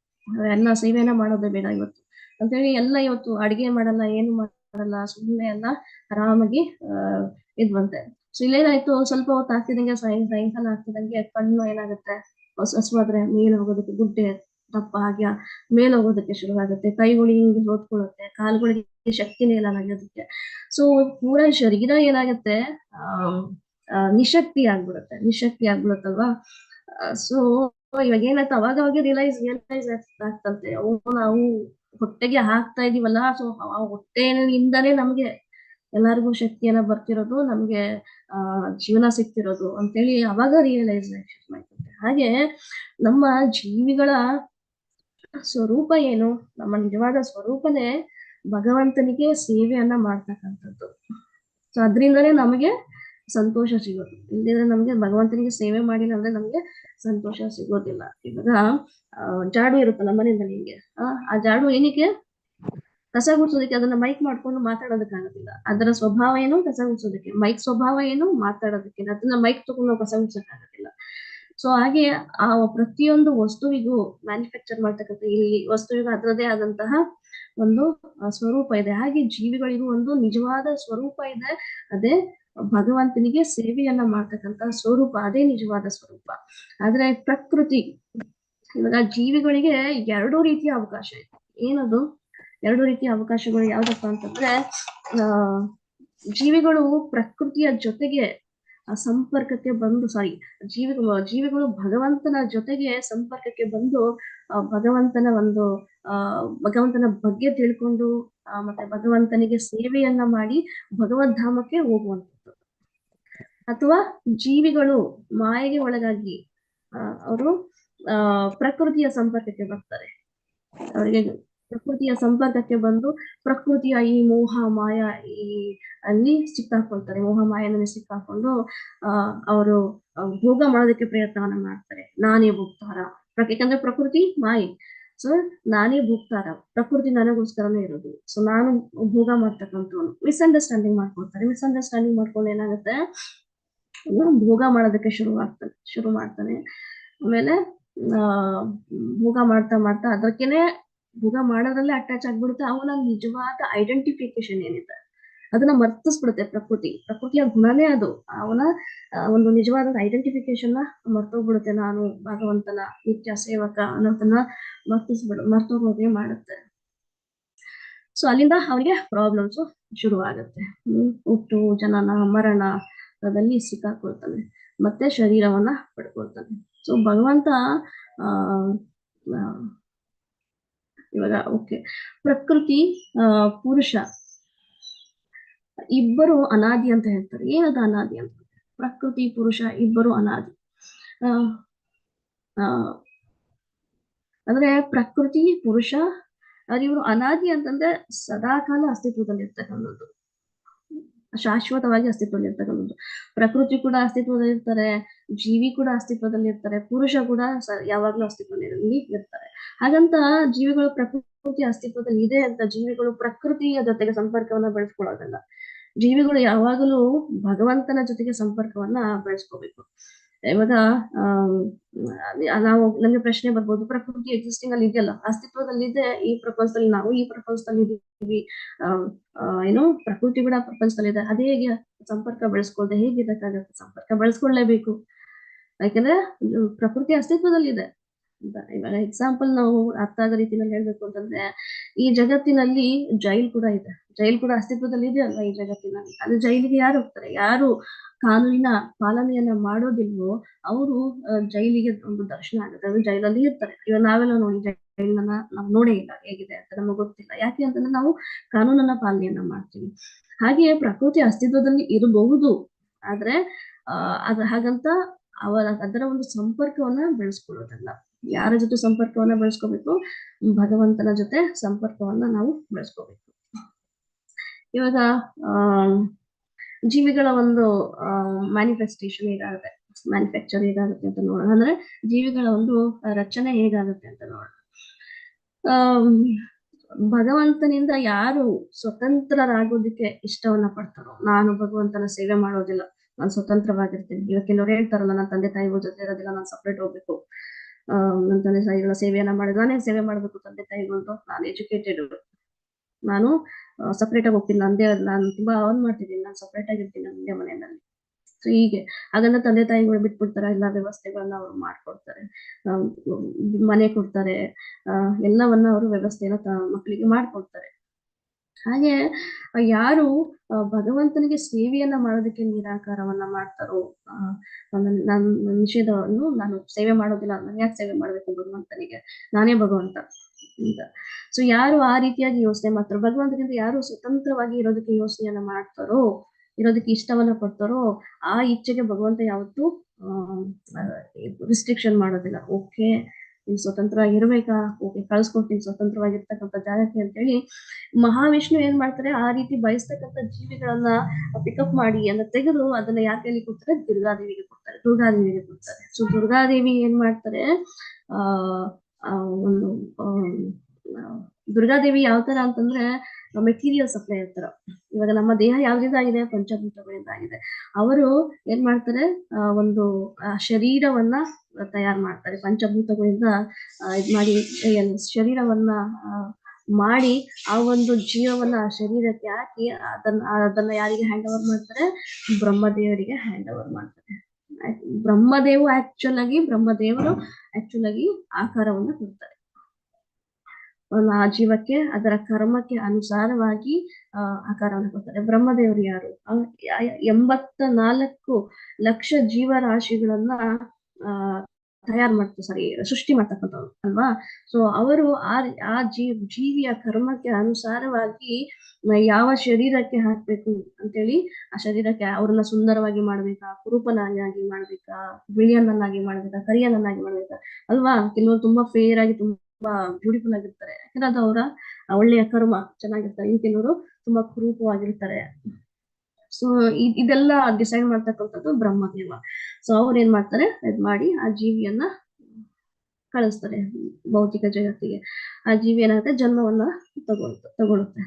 ಎಲ್ಲ ಸೇವೆನ ಮಾಡೋದೇ ಬೇಡ ಇವತ್ತು. ಅಂತೇಳಿ ಎಲ್ಲ ಇವತ್ತು ಅಡಿಗೆ ಮಾಡಲ್ಲ, ಏನು ಮಾಡಲ್ಲ ಸುಮ್ಮನೆ ಎಲ್ಲ ಆರಾಮಾಗಿ, ಆ, ಇದ್ವಂತೆ. ಸೊ ಇಲ್ಲೇನಾಯ್ತು ಸ್ವಲ್ಪ ಹೊತ್ತು ಸಾಯ ಸಾಯಂಕಾಲ ಆಗ್ತಿದಂಗೆ ಕಣ್ಣು ಏನಾಗುತ್ತೆ? ಹೊಸ ಹಸುವಾದ್ರೆ ಮೇಲೆ ಹೋಗೋದಕ್ಕೆ ಗುಡ್ಡೆ ದಪ್ಪ ಹಾಗೆ ಮೇಲೆ ಹೋಗೋದಕ್ಕೆ ಶುರುವಾಗುತ್ತೆ. ಕೈಗಳು ಹಿಂಗೆ ಹೊತ್ಕೊಳ್ಳುತ್ತೆ. ಕಾಲುಗಳಿಗೆ ಶಕ್ತಿನೇ ಇಲ್ಲ ನಡೆಯೋದಕ್ಕೆ. ಸೊ ಪೂರಾ ಶರೀರ ಏನಾಗುತ್ತೆ? ಆ, ನಿಶಕ್ತಿ ಆಗ್ಬಿಡುತ್ತೆ. ನಿಶಕ್ತಿ ಆಗ್ಬಿಡುತ್ತಲ್ವಾ? ಸೊ ಇವಾಗ ಏನಾಯ್ತು? ಅವಾಗ ಅವಾಗ ರಿಯಲೈಸ್ ರಿಯಲೈಸ್ ಆಗ್ತಂತೆ ಅವು ನಾವು ಹೊಟ್ಟೆಗೆ ಹಾಕ್ತಾ ಇದೀವಲ್ಲ ಸೊ ಆ ಹೊಟ್ಟೆಯಿಂದಾನೇ ನಮ್ಗೆ ಎಲ್ಲರಿಗೂ ಶಕ್ತಿಯನ್ನ ಬರ್ತಿರೋದು, ನಮ್ಗೆ, ಆ, ಜೀವನ ಸಿಗ್ತಿರೋದು ಅಂತೇಳಿ ಅವಾಗ ರಿಯಲೈಸೇಷನ್ ಮಾಡ್ತಿದ್ದೆ ಹಾಗೆ ನಮ್ಮ ಜೀವಿಗಳ ಸ್ವರೂಪ ಏನು? ನಮ್ಮ ನಿಜವಾದ ಸ್ವರೂಪನೇ ಭಗವಂತನಿಗೆ ಸೇವೆಯನ್ನ ಮಾಡ್ತಕ್ಕಂಥದ್ದು. ಸೊ ಅದ್ರಿಂದನೇ ನಮಗೆ ಸಂತೋಷ ಸಿಗೋದು. ಇಲ್ದಿದ್ರೆ ನಮ್ಗೆ ಭಗವಂತನಿಗೆ ಸೇವೆ ಮಾಡಿಲ್ಲ ಅಂದ್ರೆ ನಮ್ಗೆ ಸಂತೋಷ ಸಿಗೋದಿಲ್ಲ. ಇವಾಗ ಜಾಡು ಇರುತ್ತಲ್ಲ ಮನೆಯಲ್ಲಿ ಹಿಂಗೆ ಆ ಆ ಜಾಡು ಏನಕ್ಕೆ? ಕಸ ಗುಡ್ಸೋದಕ್ಕೆ ಅದನ್ನ ಮೈಕ್ ಮಾಡ್ಕೊಂಡು ಮಾತಾಡೋದಕ್ಕಾಗೋದಿಲ್ಲ. ಅದರ ಸ್ವಭಾವ ಏನು? ಕಸ ಗುಡ್ಸೋದಕ್ಕೆ. ಮೈಕ್ ಸ್ವಭಾವ ಏನು? ಮಾತಾಡೋದಕ್ಕೆ. ಅದನ್ನ ಮೈಕ್ ತಗೊಂಡು ಕಸ ಕಸ ಗುಡ್ಸಕ್ಕಾಗೋದಿಲ್ಲ. ಸೊ ಹಾಗೆ ಆ ಪ್ರತಿಯೊಂದು ವಸ್ತುವಿಗೂ ಮ್ಯಾನುಫ್ಯಾಕ್ಚರ್ ಮಾಡ್ತಕ್ಕಂಥ ಇಲ್ಲಿ ವಸ್ತುವಿಗೂ ಅದರದೇ ಆದಂತಹ ಒಂದು ಸ್ವರೂಪ ಇದೆ. ಹಾಗೆ ಜೀವಿಗಳಿಗೂ ಒಂದು ನಿಜವಾದ ಸ್ವರೂಪ ಇದೆ. ಅದೇ ಭಗವಂತನಿಗೆ ಸೇವೆಯನ್ನ ಮಾಡ್ತಕ್ಕಂತಹ ಸ್ವರೂಪ. ಅದೇ ನಿಜವಾದ ಸ್ವರೂಪ. ಆದ್ರೆ ಪ್ರಕೃತಿ, ಇವಾಗ ಜೀವಿಗಳಿಗೆ ಎರಡು ರೀತಿಯ ಅವಕಾಶ ಇದೆ. ಏನದು? ಎರಡು ರೀತಿಯ ಅವಕಾಶಗಳು ಯಾವ್ದಪ್ಪ ಅಂತಂದ್ರೆ, ಆ, ಜೀವಿಗಳು ಪ್ರಕೃತಿಯ ಜೊತೆಗೆ ಸಂಪರ್ಕಕ್ಕೆ ಬಂದು, ಸಾರಿ ಜೀವಿ ಜೀವಿಗಳು ಭಗವಂತನ ಜೊತೆಗೆ ಸಂಪರ್ಕಕ್ಕೆ ಬಂದು ಭಗವಂತನ ಒಂದು, ಆ, ಭಗವಂತನ ಬಗ್ಗೆ ತಿಳ್ಕೊಂಡು ಮತ್ತೆ ಭಗವಂತನಿಗೆ ಸೇವೆಯನ್ನ ಮಾಡಿ ಭಗವದ್ಧಾಮಕ್ಕೆ ಹೋಗುವಂಥದ್ದು. ಅಥವಾ ಜೀವಿಗಳು ಮಾಯೆಗೆ ಒಳಗಾಗಿ ಅವರು ಪ್ರಕೃತಿಯ ಸಂಪರ್ಕಕ್ಕೆ ಬರ್ತಾರೆ. ಅವರಿಗೆ ಪ್ರಕೃತಿಯ ಸಂಪರ್ಕಕ್ಕೆ ಬಂದು ಪ್ರಕೃತಿಯ ಈ ಮೋಹ ಮಾಯ ಈ ಅಲ್ಲಿ ಸಿಕ್ಕಾಕೊಳ್ತಾರೆ. ಮೋಹ ಮಾಯನಲ್ಲಿ ಸಿಕ್ಕಾಕೊಂಡು ಅಹ್ ಅವರು ಭೋಗ ಮಾಡೋದಕ್ಕೆ ಪ್ರಯತ್ನವನ್ನ ಮಾಡ್ತಾರೆ. ನಾನೇ ಭೋಗ್ತಾರ ಯಾಕಂದ್ರೆ ಪ್ರಕೃತಿ ಮಾಯೆ. ಸೊ ನಾನೇ ಭೋಗ್ತಾರ ಪ್ರಕೃತಿ ನನಗೋಸ್ಕರನೇ ಇರೋದು. ಸೊ ನಾನು ಭೋಗ ಮಾಡ್ತಕ್ಕಂಥವ್ನು. ಮಿಸ್ಅಂಡರ್ಸ್ಟ್ಯಾಂಡಿಂಗ್ ಮಾಡ್ಕೊಳ್ತಾರೆ. ಮಿಸ್ಅಂಡರ್ಸ್ಟ್ಯಾಂಡಿಂಗ್ ಮಾಡ್ಕೊಂಡು ಏನಾಗುತ್ತೆ? ಭೋಗ ಮಾಡೋದಕ್ಕೆ ಶುರು ಆಗ್ತಾನೆ, ಶುರು ಮಾಡ್ತಾನೆ. ಆಮೇಲೆ, ಆ, ಭೋಗ ಮಾಡ್ತಾ ಮಾಡ್ತಾ ಅದಕ್ಕೇನೆ ಭೋಗ ಮಾಡೋದ್ರಲ್ಲೇ ಅಟ್ಯಾಚ್ ಆಗ್ಬಿಡುತ್ತೆ. ಅವನ ನಿಜವಾದ ಐಡೆಂಟಿಫಿಕೇಶನ್ ಏನಿದೆ? ಅದನ್ನ ಮರ್ತಿಸ್ಬಿಡುತ್ತೆ ಪ್ರಕೃತಿ. ಪ್ರಕೃತಿಯ ಗುಣನೇ ಅದು. ಅವನ ಒಂದು ನಿಜವಾದ ಐಡೆಂಟಿಫಿಕೇಶನ್ನ ಮರ್ತೋಗ್ಬಿಡುತ್ತೆ ನಾನು ಭಗವಂತನ ನಿತ್ಯ ಸೇವಕ ಅನ್ನೋದನ್ನ ಮರ್ತಿಸ್ಬಿಡು ಮರ್ತೋಗೋದೇ ಮಾಡುತ್ತೆ. ಸೊ ಅಲ್ಲಿಂದ ಅವನಿಗೆ ಪ್ರಾಬ್ಲಮ್ಸ್ ಶುರು ಆಗುತ್ತೆ ಹುಟ್ಟು ಜನನ ಮರಣ ಅದಲ್ಲಿ ಸಿಕ್ಕಾಕೊಳ್ತಾನೆ ಮತ್ತೆ ಶರೀರವನ್ನ ಪಡ್ಕೊಳ್ತಾನೆ ಸೊ ಭಗವಂತ ಆ, ಇವಾಗ, ಓಕೆ. ಪ್ರಕೃತಿ ಪುರುಷ. ಇಬ್ಬರು ಅನಾದಿ ಅಂತ ಹೇಳ್ತಾರೆ. ಏನದು ಅನಾದಿ ಅಂತ? ಪ್ರಕೃತಿ, ಪುರುಷ, ಇಬ್ಬರು ಅನಾದಿ. ಅಂದ್ರೆ ಪ್ರಕೃತಿ, ಪುರುಷ ಇವರು ಅನಾದಿ ಅಂತಂದ್ರೆ ಸದಾಕಾಲ ಅಸ್ತಿತ್ವದಲ್ಲಿ ಇರ್ತಕ್ಕಂಥದ್ದು. ಶಾಶ್ವತವಾಗಿ ಅಸ್ತಿತ್ವದಲ್ಲಿ ಇರ್ತಕ್ಕಂಥದ್ದು. ಪ್ರಕೃತಿ ಕೂಡ ಅಸ್ತಿತ್ವದಲ್ಲಿ ಇರ್ತಾರೆ ಜೀವಿ ಕೂಡ ಅಸ್ತಿತ್ವದಲ್ಲಿ ಇರ್ತಾರೆ ಪುರುಷ ಕೂಡ ಯಾವಾಗ್ಲೂ ಅಸ್ತಿತ್ವದಲ್ಲಿ ಇರ್ತಾರೆ. ಹಾಗಂತ ಜೀವಿಗಳು ಪ್ರಕೃತಿ ಅಸ್ತಿತ್ವದಲ್ಲಿ ಇದೆ ಅಂತ ಜೀವಿಗಳು ಪ್ರಕೃತಿಯ ಜೊತೆಗೆ ಸಂಪರ್ಕವನ್ನ ಬೆಳೆಸ್ಕೊಳ್ಳೋದಲ್ಲ ಜೀವಿಗಳು ಯಾವಾಗಲೂ ಭಗವಂತನ ಜೊತೆಗೆ ಸಂಪರ್ಕವನ್ನ ಬೆಳೆಸ್ಕೋಬೇಕು. ಇವಾಗ ಆ ನಾವು ನಮ್ಗೆ ಪ್ರಶ್ನೆ ಬರ್ಬೋದು ಪ್ರಕೃತಿ ಎಕ್ಸಿಸ್ಟಿಂಗ್ ಅಲ್ಲಿ ಇದೆಯಲ್ಲ ಅಸ್ತಿತ್ವದಲ್ಲಿದೆ ಈ ಪ್ರಪಂಚದಲ್ಲಿ ನಾವು ಈ ಪ್ರಪಂಚದಲ್ಲಿ ಆ, ಏನು ಪ್ರಕೃತಿ ಕೂಡ ಪ್ರಪಂಚದಲ್ಲಿದೆ ಅದೇ ಹೇಗೆ ಸಂಪರ್ಕ ಬೆಳೆಸ್ಕೊಳ್ದೆ ಹೇಗಿರಕ್ಕಾಗತ್ತೆ ಸಂಪರ್ಕ ಬೆಳೆಸ್ಕೊಳ್ಳೇಬೇಕು ಯಾಕಂದ್ರೆ ಪ್ರಕೃತಿ ಅಸ್ತಿತ್ವದಲ್ಲಿ ಇದೆ. ಅಂತ ಇವಾಗ ಎಕ್ಸಾಂಪಲ್ ನಾವು ಅರ್ಥ ಆಗೋ ರೀತಿಯಲ್ಲಿ ಹೇಳ್ಬೇಕು ಅಂತಂದ್ರೆ, ಈ ಜಗತ್ತಿನಲ್ಲಿ ಜೈಲ್ ಕೂಡ ಇದೆ. ಜೈಲ್ ಕೂಡ ಅಸ್ತಿತ್ವದಲ್ಲಿ ಇದೆ ಅಲ್ವಾ ಈ ಜಗತ್ತಿನಲ್ಲಿ? ಅದು ಜೈಲಿಗೆ ಯಾರು ಹೋಗ್ತಾರೆ? ಯಾರು ಕಾನೂನಿನ ಪಾಲನೆಯನ್ನ ಮಾಡೋದಿಲ್ವೋ ಅವರು ಜೈಲಿಗೆ ಒಂದು ದರ್ಶನ ಆಗುತ್ತೆ. ಅದು ಜೈಲಲ್ಲಿ ಇರ್ತಾರೆ. ಇವಾಗ ನಾವೆಲ್ಲ ನೋಡಿ ಜೈಲನ್ನ ನಾವು ನೋಡೇ ಇಲ್ಲ ಹೇಗಿದೆ ಅಂತ ನಮಗೆ ಗೊತ್ತಿಲ್ಲ. ಯಾಕೆ ಅಂತಂದ್ರೆ ನಾವು ಕಾನೂನನ್ನ ಪಾಲನೆಯನ್ನ ಮಾಡ್ತೀವಿ. ಹಾಗೆಯೇ ಪ್ರಕೃತಿ ಅಸ್ತಿತ್ವದಲ್ಲಿ ಇರಬಹುದು. ಆದ್ರೆ ಅಹ್ ಅದ ಹಾಗಂತ ಅವರ ಅದರ ಒಂದು ಸಂಪರ್ಕವನ್ನ ಬೆಳೆಸ್ಕೊಳ್ಳೋದಲ್ಲ. ಯಾರ ಜೊತೆ ಸಂಪರ್ಕವನ್ನ ಬೆಳೆಸ್ಕೋಬೇಕು, ಭಗವಂತನ ಜೊತೆ ಸಂಪರ್ಕವನ್ನ ನಾವು ಬೆಳೆಸ್ಕೋಬೇಕು. ಇವಾಗ, ಆ, ಜೀವಿಗಳ ಒಂದು ಮ್ಯಾನಿಫೆಸ್ಟೇಷನ್ ಹೇಗಾಗುತ್ತೆ? ಮ್ಯಾನುಫ್ಯಾಕ್ಚರ್ ಹೇಗಾಗುತ್ತೆ ಅಂತ ನೋಡೋಣ. ಅಂದ್ರೆ ಜೀವಿಗಳ ಒಂದು ರಚನೆ ಹೇಗಾಗುತ್ತೆ ಅಂತ ನೋಡೋಣ. ಭಗವಂತನಿಂದ ಯಾರು ಸ್ವತಂತ್ರರಾಗೋದಕ್ಕೆ ಇಷ್ಟವನ್ನ ಪಡ್ತಾರೋ, ನಾನು ಭಗವಂತನ ಸೇವೆ ಮಾಡೋದಿಲ್ಲ, ನಾನು ಸ್ವತಂತ್ರವಾಗಿರ್ತೀನಿ. ಇವಾಗ ಕೆಲವ್ರು ಹೇಳ್ತಾರಲ್ಲ, ನನ್ನ ತಂದೆ ತಾಯಿಗಳ ಜೊತೆ ಇರೋದಿಲ್ಲ, ನಾನು ಸಪ್ರೇಟ್ ಹೋಗ್ಬೇಕು. ನನ್ನ ತಂದೆ ತಾಯಿಗಳ ಸೇವೆಯನ್ನ ಮಾಡಿದ್ರು ನಾನೇ ಸೇವೆ ಮಾಡ್ಬೇಕು ತಂದೆ ತಾಯಿಗಳದ್ದು ನಾನು ಎಜುಕೇಟೆಡ್ ನಾನು ಸಪ್ರೇಟ್ ಆಗಿ ಹೋಗ್ತೀನಿ. ನಂದೇ ನಾನು ತುಂಬಾ ಅವನ್ ಮಾಡ್ತಿದ್ದೀನಿ. ನಾನು ಸಪ್ರೇಟ್ ಆಗಿರ್ತೀನಿ ನಂದೇ ಮನೆಯಲ್ಲಿ. ಸೊ ಹೀಗೆ. ಹಾಗಂದ್ರೆ ತಂದೆ ತಾಯಿಗಳು ಬಿಟ್ಬಿಡ್ತಾರೆ. ಎಲ್ಲ ವ್ಯವಸ್ಥೆಗಳನ್ನ ಅವ್ರು ಮಾಡ್ಕೊಡ್ತಾರೆ. ಮನೆ ಕೊಡ್ತಾರೆ. ಎಲ್ಲವನ್ನ ಅವರು ವ್ಯವಸ್ಥೆನ ಮಕ್ಕಳಿಗೆ ಮಾಡ್ಕೊಡ್ತಾರೆ. ಹಾಗೆ ಯಾರು ಭಗವಂತನಿಗೆ ಸೇವೆಯನ್ನ ಮಾಡೋದಕ್ಕೆ ನಿರಾಕಾರವನ್ನ ಮಾಡ್ತಾರೋ ನನ್ನ ನಿಷೇಧವನ್ನು ನಾನು ಸೇವೆ ಮಾಡೋದಿಲ್ಲ, ನಾನು ಯಾಕೆ ಸೇವೆ ಮಾಡ್ಬೇಕು ಭಗವಂತನಿಗೆ? ನಾನೇ ಭಗವಂತ ಅಂತ. ಸೊ ಯಾರು ಆ ರೀತಿಯಾಗಿ ಯೋಚನೆ ಮಾಡ್ತಾರೋ, ಭಗವಂತನಿಂದ ಯಾರು ಸ್ವತಂತ್ರವಾಗಿ ಇರೋದಕ್ಕೆ ಯೋಚನೆಯನ್ನ ಮಾಡ್ತಾರೋ, ಇರೋದಕ್ಕೆ ಇಷ್ಟವನ್ನ ಪಡ್ತಾರೋ, ಆ ಇಚ್ಛೆಗೆ ಭಗವಂತ ಯಾವತ್ತೂ ರಿಸ್ಟ್ರಿಕ್ಷನ್ ಮಾಡೋದಿಲ್ಲ. ಓಕೆ ನೀನ್ ಸ್ವತಂತ್ರವಾಗಿರ್ಬೇಕಾ ಹೋಗಿ ಕಳ್ಸ್ಕೊಡ್ತೀನಿ ಸ್ವತಂತ್ರವಾಗಿರ್ತಕ್ಕಂಥ ಜಾಗಕ್ಕೆ ಅಂತೇಳಿ ಮಹಾವಿಷ್ಣು ಏನ್ ಮಾಡ್ತಾರೆ? ಆ ರೀತಿ ಬಯಸ್ತಕ್ಕಂಥ ಜೀವಿಗಳನ್ನ ಪಿಕಪ್ ಮಾಡಿ ಅದನ್ನ ತೆಗೆದು ಅದನ್ನ ಯಾರ ಕೈಲಿ ಕೊಡ್ತಾರೆ? ದುರ್ಗಾದೇವಿಗೆ ಕೊಡ್ತಾರೆ ದುರ್ಗಾದೇವಿಗೆ ಕೊಡ್ತಾರೆ. ಸೊ ದುರ್ಗಾದೇವಿ ಏನ್ ಮಾಡ್ತಾರೆ? ಆ ಒಂದು ದುರ್ಗಾದೇವಿ ಯಾವ ತರ ಅಂತಂದ್ರೆ ಮೆಟೀರಿಯಲ್ ಸಪ್ಲೈ ಇರ್ತಾರ ಇವಾಗ ನಮ್ಮ ದೇಹ ಯಾವ್ದ್ರಿಂದ ಆಗಿದೆ? ಪಂಚಭೂತಗಳಿಂದ ಆಗಿದೆ. ಅವರು ಏನ್ ಮಾಡ್ತಾರೆ? ಒಂದು ಶರೀರವನ್ನ ತಯಾರು ಮಾಡ್ತಾರೆ. ಪಂಚಭೂತಗಳಿಂದ ಇದ್ ಮಾಡಿ ಶರೀರವನ್ನ ಮಾಡಿ ಆ ಒಂದು ಜೀವವನ್ನ, ಆ ಶರೀರಕ್ಕೆ ಹಾಕಿ ಅದನ್ನ ಅದನ್ನ ಯಾರಿಗೆ ಹ್ಯಾಂಡ್ ಓವರ್ ಮಾಡ್ತಾರೆ? ಬ್ರಹ್ಮದೇವರಿಗೆ ಹ್ಯಾಂಡ್ ಓವರ್ ಮಾಡ್ತಾರೆ. ಬ್ರಹ್ಮದೇವು ಆಕ್ಚುಲ್ ಆಗಿ, ಬ್ರಹ್ಮದೇವರು ಆಕ್ಚುಲ್ ಆಗಿ ಆಕಾರವನ್ನ ಕೊಡ್ತಾರೆ. ಒಂದು ಆ ಜೀವಕ್ಕೆ, ಅದರ ಕರ್ಮಕ್ಕೆ ಅನುಸಾರವಾಗಿ, ಆ, ಆಕಾರವನ್ನು ಕೊಡ್ತಾರೆ. ಬ್ರಹ್ಮದೇವರು ಯಾರು? ಎಂಬತ್ತ ನಾಲ್ಕು ಲಕ್ಷ ಜೀವರಾಶಿಗಳನ್ನ, ಆ, ತಯಾರು ಮಾಡ್ತಾರೆ ಸರಿ ಸೃಷ್ಟಿ ಮಾಡ್ತಕ್ಕಂಥವ್ರು, ಅಲ್ವಾ? ಸೊ ಅವರು ಆ ಆ ಜೀ, ಜೀವಿಯ ಕರ್ಮಕ್ಕೆ ಅನುಸಾರವಾಗಿ ಯಾವ ಶರೀರಕ್ಕೆ ಹಾಕ್ಬೇಕು ಅಂತೇಳಿ, ಆ ಶರೀರಕ್ಕೆ ಅವ್ರನ್ನ ಸುಂದರವಾಗಿ ಮಾಡ್ಬೇಕಾ? ಕುರುಪನಾಗಿ ಮಾಡ್ಬೇಕಾ? ಬಿಳಿಯನ್ನಾಗಿ ಮಾಡ್ಬೇಕಾ? ಕರಿಯನ್ನಾಗಿ ಮಾಡ್ಬೇಕಾ? ಅಲ್ವಾ? ಕೆಲವರು ತುಂಬಾ ಫೇರ್ ಆಗಿ ತುಂಬಾ ಬ್ಯೂಟಿಫುಲ್ ಆಗಿರ್ತಾರೆ ಯಾಕಂದ್ರೆ ಅದು ಅವರ ಒಳ್ಳೆಯ ಕರ್ಮ, ಚೆನ್ನಾಗಿರ್ತಾರೆ. ಇನ್ ತುಂಬಾ ಕುರೂಪವಾಗಿರ್ತಾರೆ. ಸೊ ಇದೆಲ್ಲ ಡಿಸೈಡ್ ಮಾಡ್ತಕ್ಕಂಥದ್ದು ಬ್ರಹ್ಮದೇವ. ಸೊ ಅವ್ರು ಏನ್ ಮಾಡ್ತಾರೆ? ಇದ್ ಮಾಡಿ ಆ ಜೀವಿಯನ್ನ ಕಳಿಸ್ತಾರೆ ಭೌತಿಕ ಜಗತ್ತಿಗೆ. ಆ ಜೀವಿ ಏನಾಗುತ್ತೆ? ಜನ್ಮವನ್ನ ತಗೊಳ್ತ ತಗೊಳುತ್ತೆ.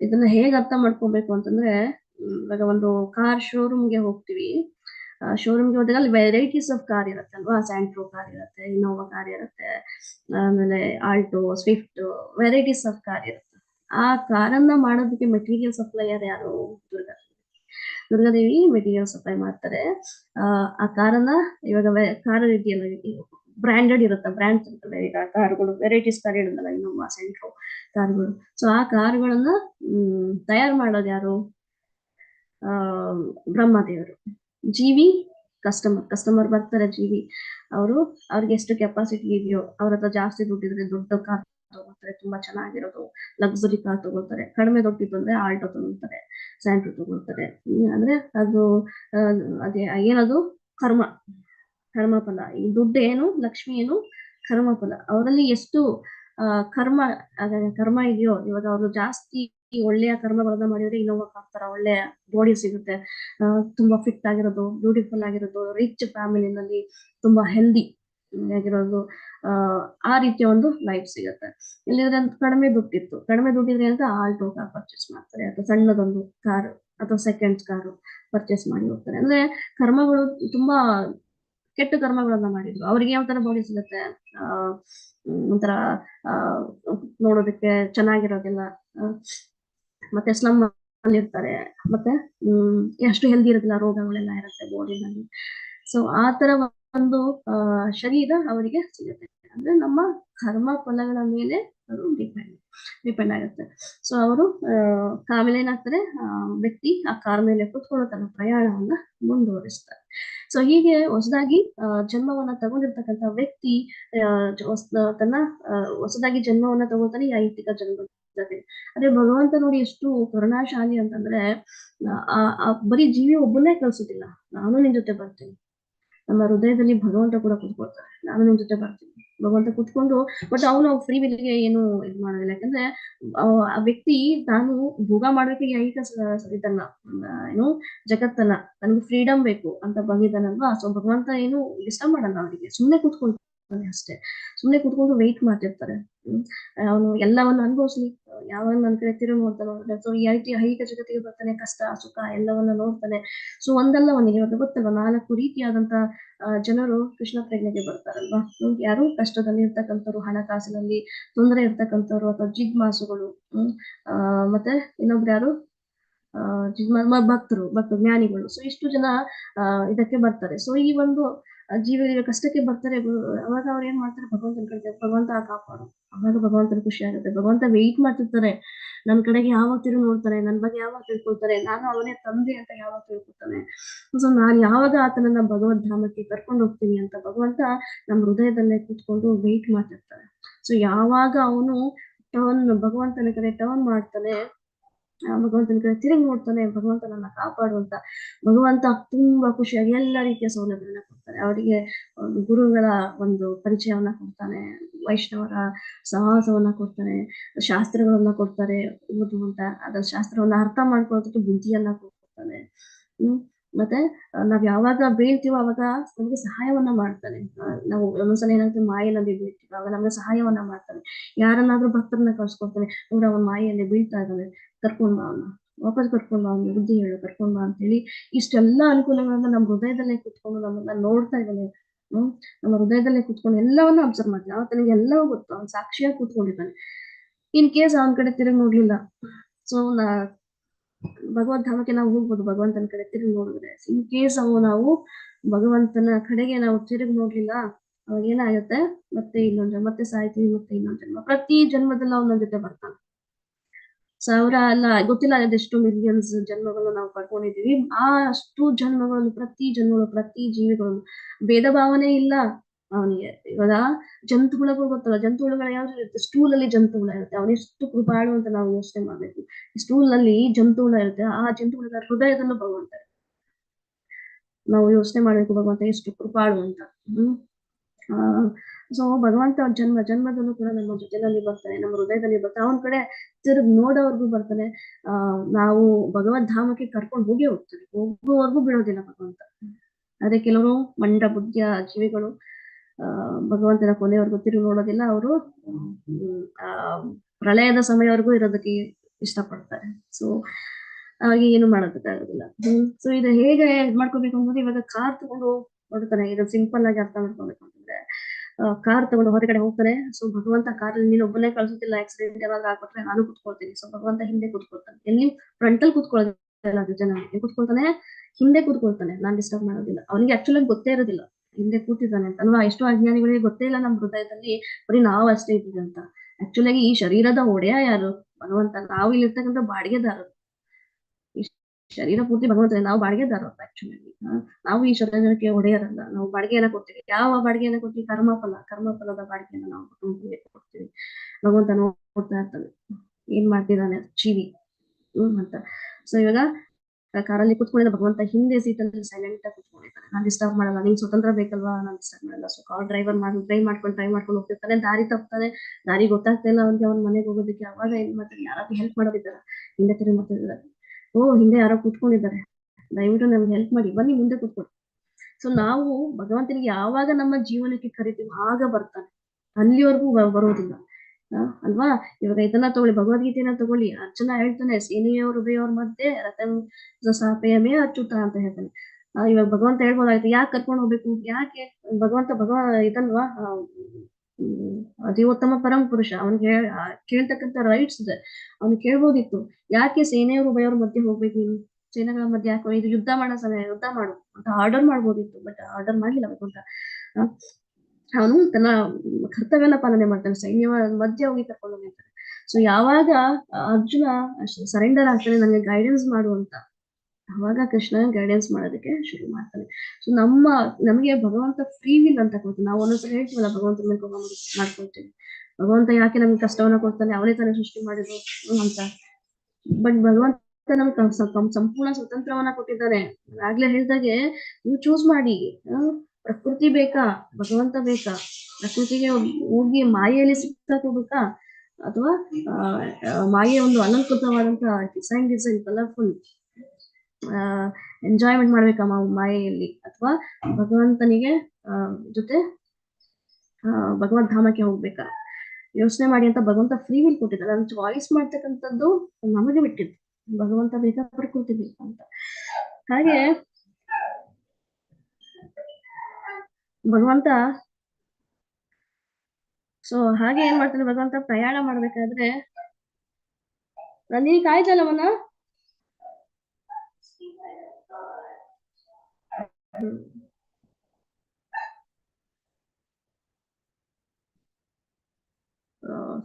ಇದನ್ನ ಹೇಗ್ ಅರ್ಥ ಮಾಡ್ಕೊಬೇಕು ಅಂತಂದ್ರೆ ಇವಾಗ ಒಂದು ಕಾರ್ ಶೋರೂಮ್ಗೆ ಹೋಗ್ತೀವಿ. ಶೋರೂಮ್ಗೆ ಹೋದಾಗ ಅಲ್ಲಿ ವೆರೈಟೀಸ್ ಆಫ್ ಕಾರ್ ಇರುತ್ತೆ ಅಲ್ವಾ ಸ್ಯಾಂಟ್ರೋ ಕಾರ್ ಇರುತ್ತೆ ಇನೋವಾ ಕಾರ್ ಇರುತ್ತೆ, ಆಮೇಲೆ Alto Swift varieties of car ಇರುತ್ತೆ. ಆ ಕಾರನ್ನ ಮಾಡೋದಕ್ಕೆ ಮೆಟೀರಿಯಲ್ ಸಪ್ಲೈಯರ್ ಯಾರು? ದುರ್ಗಾ ದುರ್ಗಾದೇವಿ ಮೆಟೀರಿಯಲ್ ಸಪ್ಲೈ ಮಾಡ್ತಾರೆ. ಆ ಕಾರನ್ನ ಇವಾಗ ಕಾರ್ ಇದೆಯಲ್ಲ ಬ್ರ್ಯಾಂಡೆಡ್ ಇರುತ್ತೆ? ಬ್ರ್ಯಾಂಡ್ ಇರ್ತವೆ ಈಗ ಕಾರ್ಗಳು ವೆರೈಟೀಸ್ ಕಾರ್ ಇರುತ್ತಲ್ಲ ಇನೋವಾ ಸೆಂಟ್ರೋ ಕಾರ್ಗಳು ಸೊ ಆ ಕಾರ್ಗಳನ್ನ ತಯಾರು ಮಾಡೋದು ಯಾರು? ಬ್ರಹ್ಮದೇವರು ಜೀವಿ ಕಸ್ಟಮರ್ ಕಸ್ಟಮರ್ ಬರ್ತಾರೆ ಜೀವಿ ಅವರು ಅವ್ರಿಗೆ ಎಷ್ಟು ಕೆಪಾಸಿಟಿ ಇದೆಯೋ, ಅವ್ರ ಹತ್ರ ಜಾಸ್ತಿ ದುಡ್ಡಿದ್ರೆ ದೊಡ್ಡ ಕಾರ್ ತಗೋತಾರೆ ತುಂಬಾ ಚೆನ್ನಾಗಿರೋದು. ಲಕ್ಸುರಿ ಕಾರ್ ತಗೋತಾರೆ ಕಡಿಮೆ ದುಡ್ಡಿದ್ದು ಅಂದ್ರೆ ಆಲ್ಟೋ ತಗೋತಾರೆ ಸ್ಯಾಂಟ್ರೋ ತಗೋತಾರೆ ಅಂದ್ರೆ ಅದು ಅದೇ, ಏನದು? ಕರ್ಮ ಕರ್ಮ ಫಲ ಈ ದುಡ್ಡು ಏನು? ಲಕ್ಷ್ಮಿ ಏನು? ಕರ್ಮ ಫಲ ಅವರಲ್ಲಿ ಎಷ್ಟು ಕರ್ಮ ಕರ್ಮ ಇದೆಯೋ, ಇವಾಗ ಅವರು ಜಾಸ್ತಿ ಒಳ್ಳೆಯ ಕರ್ಮಗಳನ್ನ ಮಾಡಿದ್ರೆ ಇನ್ನೊಬ್ಬ ಆಗ್ತಾರ ಒಳ್ಳೆಯ ಬಾಡಿ ಸಿಗುತ್ತೆ. ತುಂಬಾ ಫಿಟ್ ಆಗಿರೋದು ಬ್ಯೂಟಿಫುಲ್ ಆಗಿರೋದು ರಿಚ್ ಫ್ಯಾಮಿಲಿನಲ್ಲಿ ತುಂಬಾ ಹೆಲ್ದಿ ಆಗಿರೋದು, ಆ ರೀತಿಯ ಒಂದು ಲೈಫ್ ಸಿಗುತ್ತೆ. ಇಲ್ಲಿದ್ರೆ ಕಡಿಮೆ ದುಡ್ಡಿತ್ತು. ಕಡಿಮೆ ದುಡ್ಡಿದ್ರೆ ಅಂತ ಆಲ್ಟೋ ಕಾರ್ ಪರ್ಚೇಸ್ ಮಾಡ್ತಾರೆ. ಅಥವಾ ಸಣ್ಣದೊಂದು ಕಾರ್ ಅಥವಾ ಸೆಕೆಂಡ್ ಕಾರು ಪರ್ಚೇಸ್ ಮಾಡಿ ಹೋಗ್ತಾರೆ. ಅಂದ್ರೆ ಕರ್ಮಗಳು ತುಂಬಾ ಕೆಟ್ಟ ಕರ್ಮಗಳನ್ನ ಮಾಡಿದ್ರು. ಅವ್ರಿಗೆ ಯಾವ ತರ ಬಾಡಿ ಸಿಗುತ್ತೆ? ಆ, ಒಂಥರ ನೋಡೋದಕ್ಕೆ ಚೆನ್ನಾಗಿರೋದಿಲ್ಲ ಮತ್ತೆ ಸ್ಲಮ್ ಅಲ್ಲಿ ಇರ್ತಾರೆ. ಮತ್ತೆ ಹ್ಮ್ ಎಷ್ಟು ಹೆಲ್ದಿ ಇರೋದಿಲ್ಲ ರೋಗಗಳೆಲ್ಲ ಇರುತ್ತೆ ಬಾಡಿನಲ್ಲಿ ಸೊ ಆ ತರ ಒಂದು ಶರೀರ ಅವರಿಗೆ ಸಿಗುತ್ತೆ. ಅಂದ್ರೆ ನಮ್ಮ ಕರ್ಮ ಫಲಗಳ ಮೇಲೆ ಅವರು ಡಿಪೆಂಡ್ ಡಿಪೆಂಡ್ ಆಗುತ್ತೆ. ಸೊ ಅವರು ಆಮೇಲೆ ಏನಾಗ್ತಾರೆ ಆ, ವ್ಯಕ್ತಿ ಆ ಕಾರ್ ಮೇಲೆ ಕೂತ್ಕೊಂಡು ತನ್ನ ಪ್ರಯಾಣವನ್ನ ಮುಂದುವರಿಸ್ತಾರೆ. ಸೊ ಹೀಗೆ ಹೊಸದಾಗಿ ಜನ್ಮವನ್ನ ತಗೊಂಡಿರ್ತಕ್ಕಂಥ ವ್ಯಕ್ತಿ ತನ್ನ ಹೊಸದಾಗಿ ಜನ್ಮವನ್ನ ತಗೋತಾನೆ ಈ ಐಹಿಕ ಜನ್ಮ ಅದೇ ಭಗವಂತ ನೋಡಿ ಎಷ್ಟು ಕರುಣಾಶಾಲಿ ಅಂತಂದ್ರೆ, ಆ ಬರೀ ಜೀವಿ ಒಬ್ಬನೇ ಕಳ್ಸೋದಿಲ್ಲ. ನಾನು ನಿನ್ ಜೊತೆ ಬರ್ತೀನಿ. ನಮ್ಮ ಹೃದಯದಲ್ಲಿ ಭಗವಂತ ಕೂಡ ಕುತ್ಕೊಳ್ತಾರೆ. ನಾನು ನಿನ್ ಜೊತೆ ಬರ್ತೀನಿ. ಭಗವಂತ ಕುತ್ಕೊಂಡು ಬಟ್ ಅವನು ಫ್ರೀ ವಿಲ್ಗೆ ಏನು ಇದು ಮಾಡೋದಿಲ್ಲ. ಯಾಕಂದ್ರೆ, ಆ ವ್ಯಕ್ತಿ ತಾನು ಭೋಗ ಮಾಡ್ಬೇಕು ಈ ಐಹಿಕ ಸ- ಸ- ಇದನ್ನ ಏನು, ಜಗತ್ತನ್ನ. ನನಗೆ ಫ್ರೀಡಮ್ ಬೇಕು ಅಂತ ಬಂದಿದ್ದಾನಲ್ವಾ? ಸೊ ಭಗವಂತ ಏನು ಇಷ್ಟ ಮಾಡಲ್ಲ ಅವರಿಗೆ. ಸುಮ್ನೆ ಕೂತ್ಕೊಳ್ತಾನೆ ಅಷ್ಟೇ. ಸುಮ್ನೆ ಕುತ್ಕೊಂಡು ವೆಯ್ಟ್ ಮಾಡ್ತಿರ್ತಾರೆ. ಅವನು ಎಲ್ಲವನ್ನು ಅನುಭವಿಸ್ಲಿ. ಯಾವಾಗ ನನ್ ಕಡೆ ತಿರುಗಿ ನೋಡ್ತಾನೆ ಸೊ ಈ ರೀತಿ ಐಹಿಕ ಜಗತ್ತಿಗೆ ಬರ್ತಾನೆ, ಕಷ್ಟ, ಸುಖ ಎಲ್ಲವನ್ನ ನೋಡ್ತಾನೆ. ಸೊ ಒಂದಲ್ಲ ಒಂದಿಗೆ ಇವಾಗ ಗೊತ್ತಲ್ವ? ನಾಲ್ಕು ರೀತಿಯಾದಂತ ಜನರು ಕೃಷ್ಣ ಪ್ರಜ್ಞೆಗೆ ಬರ್ತಾರಲ್ವಾ? ಯಾರು ಕಷ್ಟದಲ್ಲಿ ಇರ್ತಕ್ಕಂಥವ್ರು, ಹಣಕಾಸಿನಲ್ಲಿ ತೊಂದರೆ ಇರ್ತಕ್ಕಂಥವ್ರು ಅಥವಾ ಜಿಗ್ಮಾಸುಗಳು, ಹ್ಮ್. ಮತ್ತೆ ಇನ್ನೊಬ್ರು ಯಾರು? ಭಕ್ತರು, ಭಕ್ತ ಜ್ಞಾನಿಗಳು. ಸೊ ಇಷ್ಟು ಜನ ಇದಕ್ಕೆ ಬರ್ತಾರೆ. ಸೊ ಈ ಒಂದು ಜೀವಿಗಳ ಕಷ್ಟಕ್ಕೆ ಬರ್ತಾರೆ. ಅವಾಗ ಅವ್ರು ಏನ್ ಮಾಡ್ತಾರೆ? ಭಗವಂತನ ಕಡೆ ಭಗವಂತ ಕಾಪಾಡು. ಅವಾಗ ಭಗವಂತನ ಖುಷಿ ಆಗುತ್ತೆ. ಭಗವಂತ ವೆಯ್ಟ್ ಮಾಡ್ತಿರ್ತಾರೆ. ನನ್ ಕಡೆಗೆ ಯಾವಾಗ ತಿರು ನೋಡ್ತಾರೆ. ನನ್ ಬಗ್ಗೆ ಯಾವಾಗ ತಿಳ್ಕೊಳ್ತಾರೆ. ನಾನು ಅವನೇ ತಂದೆ ಅಂತ ಯಾವಾಗ ತಿಳ್ಕೊತಾನೆ ಸೊ ನಾನು ಯಾವಾಗ ಆತನನ್ನ ಭಗವದ್ ಧಾಮಕ್ಕೆ ಕರ್ಕೊಂಡು ಹೋಗ್ತೀನಿ ಅಂತ ಭಗವಂತ ನಮ್ಮ ಹೃದಯದಲ್ಲೇ ಕೂತ್ಕೊಂಡು ವೆಯ್ಟ್ ಮಾಡ್ತಿರ್ತಾರೆ. ಸೊ ಯಾವಾಗ ಅವನು ಟರ್ನ್ ಭಗವಂತನ ಕಡೆ ಟರ್ನ್ ಮಾಡ್ತಾನೆ ಭಗವಂತನ ಕಡೆ ತಿರುಗಿ ನೋಡ್ತಾನೆ ಭಗವಂತ ನನ್ನ ಕಾಪಾಡುವಂತ, ಭಗವಂತ ತುಂಬಾ ಖುಷಿಯಾಗಿ ಎಲ್ಲ ರೀತಿಯ ಸೌಲಭ್ಯಗಳನ್ನ ಕೊಡ್ತಾನೆ ಅವರಿಗೆ ಗುರುಗಳ ಒಂದು ಪರಿಚಯವನ್ನ ಕೊಡ್ತಾನೆ, ವೈಷ್ಣವರ ಸಾಹಸವನ್ನ ಕೊಡ್ತಾನೆ, ಶಾಸ್ತ್ರಗಳನ್ನ ಕೊಡ್ತಾರೆ, ಓದುವಂತ, ಅದ್ರ ಶಾಸ್ತ್ರವನ್ನ ಅರ್ಥ ಮಾಡ್ಕೊಳ್ಳೋದಕ್ಕೆ ಬುದ್ಧಿಯನ್ನ ಕೊಡ್ತಾನೆ. ಹ್ಮ್, ಮತ್ತೆ ನಾವ್ ಯಾವಾಗ ಬೀಳ್ತೀವೋ ಅವಾಗ ನಮ್ಗೆ ಸಹಾಯವನ್ನ ಮಾಡ್ತಾನೆ. ನಾವು ಒಂದೊಂದ್ಸಲ ಏನಾಗ್ತದೆ ಮಾಯೆನಲ್ಲಿ ಬೀಳ್ತೀವಿ ಅವಾಗ ನಮ್ಗೆ ಸಹಾಯವನ್ನ ಮಾಡ್ತಾನೆ. ಯಾರನ್ನಾದ್ರೂ ಭಕ್ತರನ್ನ ಕಳ್ಸ್ಕೊಡ್ತಾನೆ. ನೋಡ, ಅವನ್ ಮಾಯೆಯಲ್ಲಿ ಬೀಳ್ತಾ ಇದ್ದಾನೆ. ಕರ್ಕೊಂಡ್ ಅವನ್ನ ವಾಪಸ್ ಕರ್ಕೊಂಡ್ ಬಾ ಅವ್ನ ಬುದ್ಧಿ ಹೇಳು ಕರ್ಕೊಂಡ್ ಬಾ ಅಂತೇಳಿ ಇಷ್ಟೆಲ್ಲಾ ಅನುಕೂಲಗಳನ್ನ ನಮ್ಮ ಹೃದಯದಲ್ಲೇ ಕುತ್ಕೊಂಡು ನಮ್ಮನ್ನ ನೋಡ್ತಾ ಇದ್ದಾನೆ. ಹ್ಮ್, ನಮ್ಮ ಹೃದಯದಲ್ಲೇ ಕುತ್ಕೊಂಡು ಎಲ್ಲವನ್ನೂ ಅಬ್ಸರ್ವ್ ಅವ ತನಗೆ ಎಲ್ಲವೂ ಗೊತ್ತು, ಅವ್ನ್ ಸಾಕ್ಷಿಯಾಗಿ ಕೂತ್ಕೊಂಡಿದ್ದಾನೆ. ಇನ್ ಕೇಸ್ ಅವನ ಕಡೆ ತಿರುಗಿ ನೋಡ್ಲಿಲ್ಲ. ಸೊ ನಾ ಭಗವದ್ ಧಾಮಕ್ಕೆ ನಾವು ಹೋಗ್ಬೋದು, ಭಗವಂತನ ಕಡೆ ತಿರುಗಿ ನೋಡಿದ್ರೆ. ಇನ್ ಕೇಸ್ ಅವು ನಾವು ಭಗವಂತನ ಕಡೆಗೆ ನಾವು ತಿರುಗಿ ನೋಡ್ಲಿಲ್ಲ, ಅವಾಗ ಏನಾಗುತ್ತೆ? ಮತ್ತೆ ಇನ್ನೊಂದ್ ಜನ್ಮ, ಮತ್ತೆ ಸಾಯ್ತೀವಿ ಮತ್ತೆ ಇನ್ನೊಂದ್ ಜನ್ಮ. ಪ್ರತಿ ಜನ್ಮದಲ್ಲಿ ಅವ್ನ ಜೊತೆ ಬರ್ತಾನೆ. ಸಾವಿರ ಅಲ್ಲ, ಗೊತ್ತಿಲ್ಲ ಅದೆಷ್ಟು ಮಿಲಿಯನ್ಸ್ ಜನ್ಮಗಳು ನಾವು ಪಡ್ಕೊಂಡಿದೀವಿ ಆ ಅಷ್ಟು ಜನ್ಮಗಳನ್ನು, ಪ್ರತಿ ಜನ್ಮಗಳು, ಪ್ರತಿ ಜೀವಿಗಳು, ಭೇದ ಭಾವನೆ ಇಲ್ಲ. ಅವನಿಗೆ ಇವಾಗ ಜಂತುಗಳಿಗೂ ಗೊತ್ತಲ್ಲ ಜಂತುಹುಳಗಳು ಯಾವ್ದು ಇರುತ್ತೆ? ಸ್ಟೂಲ್ ಅಲ್ಲಿ ಜಂತುಹುಳ ಇರುತ್ತೆ. ಅವನೆಷ್ಟು ಕೃಪಾಳು ಅಂತ ನಾವು ಯೋಚನೆ ಮಾಡ್ಬೇಕು. ಸ್ಟೂಲ್ ಅಲ್ಲಿ ಜಂತುಹುಳ ಇರುತ್ತೆ. ಆ ಜಂತುಗಳ ಹೃದಯದಲ್ಲೂ ಭಗವಂತ. ನಾವು ಯೋಚನೆ ಮಾಡ್ಬೇಕು, ಭಗವಂತ ಎಷ್ಟು ಕೃಪಾಳು ಅಂತ. ಹ್ಮ್? ಆ ಸೊ ಭಗವಂತ ಜನ್ಮ, ಜನ್ಮದಲ್ಲೂ ಕೂಡ ನಮ್ಮ ಜೊತೆನಲ್ಲಿ ಬರ್ತಾನೆ, ನಮ್ಮ ಹೃದಯದಲ್ಲಿ ಬರ್ತಾನೆ, ಅವನ ಕಡೆ ತಿರುಗ್ ನೋಡೋವರೆಗೂ ಬರ್ತಾನೆ. ಆ, ನಾವು ಭಗವದ್ ಧಾಮಕ್ಕೆ ಕರ್ಕೊಂಡು ಹೋಗಿ ಹೋಗ್ತಾನೆ. ಹೋಗುವವರೆಗೂ ಬಿಡೋದಿಲ್ಲ ಭಗವಂತ. ಅದೇ ಕೆಲವರು ಮಂಡ ಬುದ್ಧಿಯ ಜೀವಿಗಳು, ಆ, ಭಗವಂತನ ಕೊನೆವರೆಗೂ ತಿರುಗಿ ನೋಡೋದಿಲ್ಲ, ಅವರು, ಆ, ಪ್ರಳಯದ ಸಮಯವರೆಗೂ ಇರೋದಕ್ಕೆ ಇಷ್ಟಪಡ್ತಾರೆ. ಸೊ ಹಾಗೆ ಏನು ಮಾಡೋದಕ್ಕಾಗೋದಿಲ್ಲ. ಹ್ಮ್. ಸೊ ಇದು ಹೇಗೆ ಇದ್ ಮಾಡ್ಕೋಬೇಕು ಅಂದ್ರೆ ಇವಾಗ ಕಾರ್ ತಗೊಂಡು ಹೊಡ್ತಾನೆ ಇದು ಸಿಂಪಲ್ ಆಗಿ ಅರ್ಥ ಮಾಡ್ಕೋಬೇಕು ಅಂತಂದ್ರೆ ಕಾರ್ ತಗೊಂಡು ಹೊರಗಡೆ ಹೋಗ್ತಾನೆ. ಸೊ, ಭಗವಂತ ಕಾರಲ್ಲಿ ನೀನು ಒಬ್ಬನೇ ಕಳ್ಸೋದಿಲ್ಲ ಆಕ್ಸಿಡೆಂಟ್ ಏನಾದ್ರು ಆಗ್ಬಿಟ್ರೆ ನಾನು ಕುತ್ಕೊಳ್ತೀನಿ. ಸೊ, ಭಗವಂತ ಹಿಂದೆ ಕುತ್ಕೊಳ್ತಾನೆ. ಎಲ್ಲಿ? ಫ್ರಂಟಲ್ ಅದು ಜನ. ಕುತ್ಕೊಳ್ತಾನೆ, ಹಿಂದೆ ಕೂತ್ಕೊಳ್ತಾನೆ. ನಾನ್ ಡಿಸ್ಟರ್ಬ್ ಮಾಡೋದಿಲ್ಲ. ಅವನಿಗೆ ಆಕ್ಚುಲಿ ಗೊತ್ತೇ ಇರೋದಿಲ್ಲ. ಹಿಂದೆ ಕೂತಿದ್ದಾನೆ ಅಂತ. ಅಲ್ವಾ? ಎಷ್ಟೋ ಅಜ್ಞಾನಿಗಳಿಗೆ ಗೊತ್ತೇ ಇಲ್ಲ ನಮ್ಮ ಹೃದಯದಲ್ಲಿ. ಬರೀ ನಾವು ಅಷ್ಟೇ ಇದ್ದೀವಿ ಅಂತ. ಆಕ್ಚುಲಿ ಈ ಶರೀರದ ಒಡೆಯ ಯಾರು? ಭಗವಂತ. ನಾವು ಇಲ್ಲಿರ್ತಕ್ಕಂಥ ಬಾಡಿಗೆದಾರರು. ಶರೀರ ಪೂರ್ತಿ ಭಗವಂತನೇ ನಾವು ಬಾಡಿಗೆದಾರ ಆಕ್ಚುಲಿ ನಾವು ಈ ಶರೀರಕ್ಕೆ ಒಡೆಯರಲ್ಲ. ನಾವು ಬಾಡಿಗೆಯನ್ನ ಕೊಡ್ತೀವಿ. ಯಾವ ಬಾಡಿಗೆಯನ್ನ ಕೊಡ್ತೀವಿ? ಕರ್ಮಫಲ. ಕರ್ಮಫಲದ ಬಾಡಿಗೆಯನ್ನ ನಾವು ಕುಟುಂಬಕ್ಕೆ ಕೊಡ್ತೀವಿ. ಭಗವಂತ ನೋಡ್ತಾ ಇರ್ತಾನೆ. ಏನ್ ಮಾಡ್ತಿದ್ದಾನೆ? ಜೀವಿ ಹ್ಮ್, ಅಂತ. ಸೊ ಇವಾಗ ಕಾರಲ್ಲಿ ಕುತ್ಕೊಂಡಿದ್ದ ಭಗವಂತ ಹಿಂದೆ ಸೀಟಲ್ಲಿ ಸೈಲೆಂಟ್ ಆಗಿ ಕುತ್ಕೊಂಡಿದ್ದಾನೆ ನಾನು ಡಿಸ್ಟರ್ಬ್ ಮಾಡಲ್ಲ. ನಿಂಗೆ ಸ್ವತಂತ್ರ ಬೇಕಲ್ವಾ? ನಾನು ಡಿಸ್ಟರ್ಬ್ ಮಾಡಲ್ಲ. ಸೊ ಕಾರ್ ಡ್ರೈವರ್ ಮಾಡಿ ಡ್ರೈವ್ ಮಾಡ್ಕೊಂಡು ಡ್ರೈವ್ ಮಾಡ್ಕೊಂಡು ಹೋಗ್ತಿರ್ತಾನೆ. ದಾರಿ ತಪ್ತಾನೆ. ದಾರಿ ಗೊತ್ತಾಗ್ತಾ ಇಲ್ಲ. ಅವ್ನಿಗೆ ಅವ್ನ ಮನೆಗೆ ಹೋಗೋದಕ್ಕೆ. ಅವಾಗ ಏನ್ ಮಾಡ್ತಾರೆ ಯಾರಾದ್ರೂ ಹೆಲ್ಪ್ ಮಾಡೋದಿದ್ದಾರ ಹಿಂದೆ ತಿರುಗಿ ಮಾಡ್ತಿದ್ದಾರೆ ಓ, ಹಿಂದೆ ಯಾರೋ ಕೂತ್ಕೊಂಡಿದ್ದಾರೆ. ದಯವಿಟ್ಟು ನಮ್ಗೆ ಹೆಲ್ಪ್ ಮಾಡಿ. ಬನ್ನಿ ಮುಂದೆ ಕೂತ್ಕೊಳ್ಳಿ. ಸೊ ನಾವು ಭಗವಂತನಿಗೆ ಯಾವಾಗ ನಮ್ಮ ಜೀವನಕ್ಕೆ ಕರಿತೀವಿ ಆಗ ಬರ್ತಾನೆ. ಅಲ್ಲಿವರೆಗೂ ಬರೋದಿಲ್ಲ. ಅಲ್ವಾ? ಇವಾಗ ಇದನ್ನ ತಗೊಳ್ಳಿ ಭಗವದ್ಗೀತೆನ ತಗೊಳ್ಳಿ. ಅರ್ಜುನ ಹೇಳ್ತಾನೆ, ಸೇನೆಯವ್ರ ಹೃದಯವ್ರ ಮಧ್ಯೆ ರತನ್ ಸಾಪೇಯಮೇ ಅಚ್ಚುತ ಅಂತ ಹೇಳ್ತಾನೆ. ಇವಾಗ ಭಗವಂತ ಹೇಳ್ಬೋದಾಯ್ತು, ಯಾಕೆ ಕರ್ಕೊಂಡು ಹೋಗ್ಬೇಕು? ಯಾಕೆ? ಭಗವಂತ, ಭಗವ, ಇದಲ್ವಾ? ಅತಿಉತ್ತಮ ಪರಮ ಪುರುಷ. ಅವ್ನಿಗೆ ಕೇಳ್ತಕ್ಕಂತ ರೈಟ್ಸ್ ಇದೆ ಅವ್ನು ಕೇಳ್ಬೋದಿತ್ತು. ಯಾಕೆ ಸೇನೆಯವರು ಉಭಯವ್ರ ಮಧ್ಯೆ ಹೋಗ್ಬೇಕು ನೀನು? ಸೇನೆಗಳ ಮಧ್ಯೆ ಯಾಕೋ ಇದು ಯುದ್ಧ ಮಾಡೋ ಸಮಯ, ಯುದ್ಧ ಮಾಡು ಅಂತ ಆರ್ಡರ್ ಮಾಡ್ಬೋದಿತ್ತು ಬಟ್ ಆರ್ಡರ್ ಮಾಡ್ಲಿಲ್ಲ ಅಂತ. ಅವನು ತನ್ನ ಕರ್ತವ್ಯನ ಪಾಲನೆ ಮಾಡ್ತಾನೆ ಸೈನ್ಯ ಮಧ್ಯೆ ಹೋಗಿ ಕರ್ಕೊಂಡು ಹೋಗಿರ್ತಾನೆ ಸೊ ಯಾವಾಗ ಅರ್ಜುನ ಸರೆಂಡರ್ ಆಗ್ತಾನೆ, ನನಗೆ ಗೈಡೆನ್ಸ್ ಮಾಡು ಅಂತ ಅವಾಗ ಕೃಷ್ಣ ಗೈಡೆನ್ಸ್ ಮಾಡೋದಕ್ಕೆ ಶುರು ಮಾಡ್ತಾನೆ. ಸೊ ನಮ್ಮ, ನಮಗೆ ಭಗವಂತ ಫ್ರೀ ವಿಲ್ ಅಂತ ಕೊಡ್ತಾನೆ. ನಾವು ಒಂದೊಂದ್ಸಲ ಹೇಳ್ತೀವಲ್ಲ, ಭಗವಂತನ ಮೇಲೆ ಕೋಪ ಮಾಡಿ- ಮಾಡ್ಕೊಳ್ತೀವಿ. ಭಗವಂತ ಯಾಕೆ ನಮ್ಗೆ ಕಷ್ಟವನ್ನ ಕೊಡ್ತಾನೆ? ಅವನೇ ತಾನೇ ಸೃಷ್ಟಿ ಮಾಡಿದ್ರು ಅಂತ. ಬಟ್ ಭಗವಂತ ನಮ್ಗೆ ಸಂಪೂರ್ಣ ಸ್ವತಂತ್ರವನ್ನ ಕೊಟ್ಟಿದ್ದಾನೆ. ಆಗ್ಲೇ ಹೇಳ್ದಾಗೆ, ನೀವು ಚೂಸ್ ಮಾಡಿ. ಪ್ರಕೃತಿ ಬೇಕಾ? ಭಗವಂತ ಬೇಕಾ? ಪ್ರಕೃತಿಗೆ ಹೋಗಿ ಮಾಯೆಯಲ್ಲಿ ಸಿಕ್ತಾ ಹೋಗ್ಬೇಕಾ? ಅಥವಾ ಮಾಯೆ ಒಂದು ಅಲಂಕೃತವಾದಂತಹ ಡಿಸೈನ್ ಡಿಸೈನ್ ಕಲರ್ಫುಲ್ ಎಂಜಾಯ್ಮೆಂಟ್ ಮಾಡ್ಬೇಕಮ್ಮ ಮೈಯಲ್ಲಿ ಮಾಯೆಯಲ್ಲಿ ಅಥವಾ ಭಗವಂತನಿಗೆ ಅಹ್ ಜೊತೆ ಆ, ಭಗವದ್ ಧಾಮಕ್ಕೆ ಹೋಗ್ಬೇಕಾ? ಯೋಚನೆ ಮಾಡಿ ಅಂತ ಭಗವಂತ ಫ್ರೀ ವಿಲ್ ಕೊಟ್ಟಿದ್ದಾರೆ ನಾನು ಚಾಯ್ಸ್ ಮಾಡ್ತಕ್ಕಂಥದ್ದು ನಮಗೆ ಬಿಟ್ಟಿದ್ದು. ಭಗವಂತ ಬೇಕಾದ್ರೆ ಕೂತಿದ್ವಿ ಅಂತ. ಹಾಗೆ ಭಗವಂತ ಸೊ ಹಾಗೆ ಏನ್ ಮಾಡ್ತಾನೆ ಭಗವಂತ? ಪ್ರಯಾಣ ಮಾಡ್ಬೇಕಾದ್ರೆ ನಂದಿನಿ ಕಾಯ್ತಲ್ಲವನ್ನ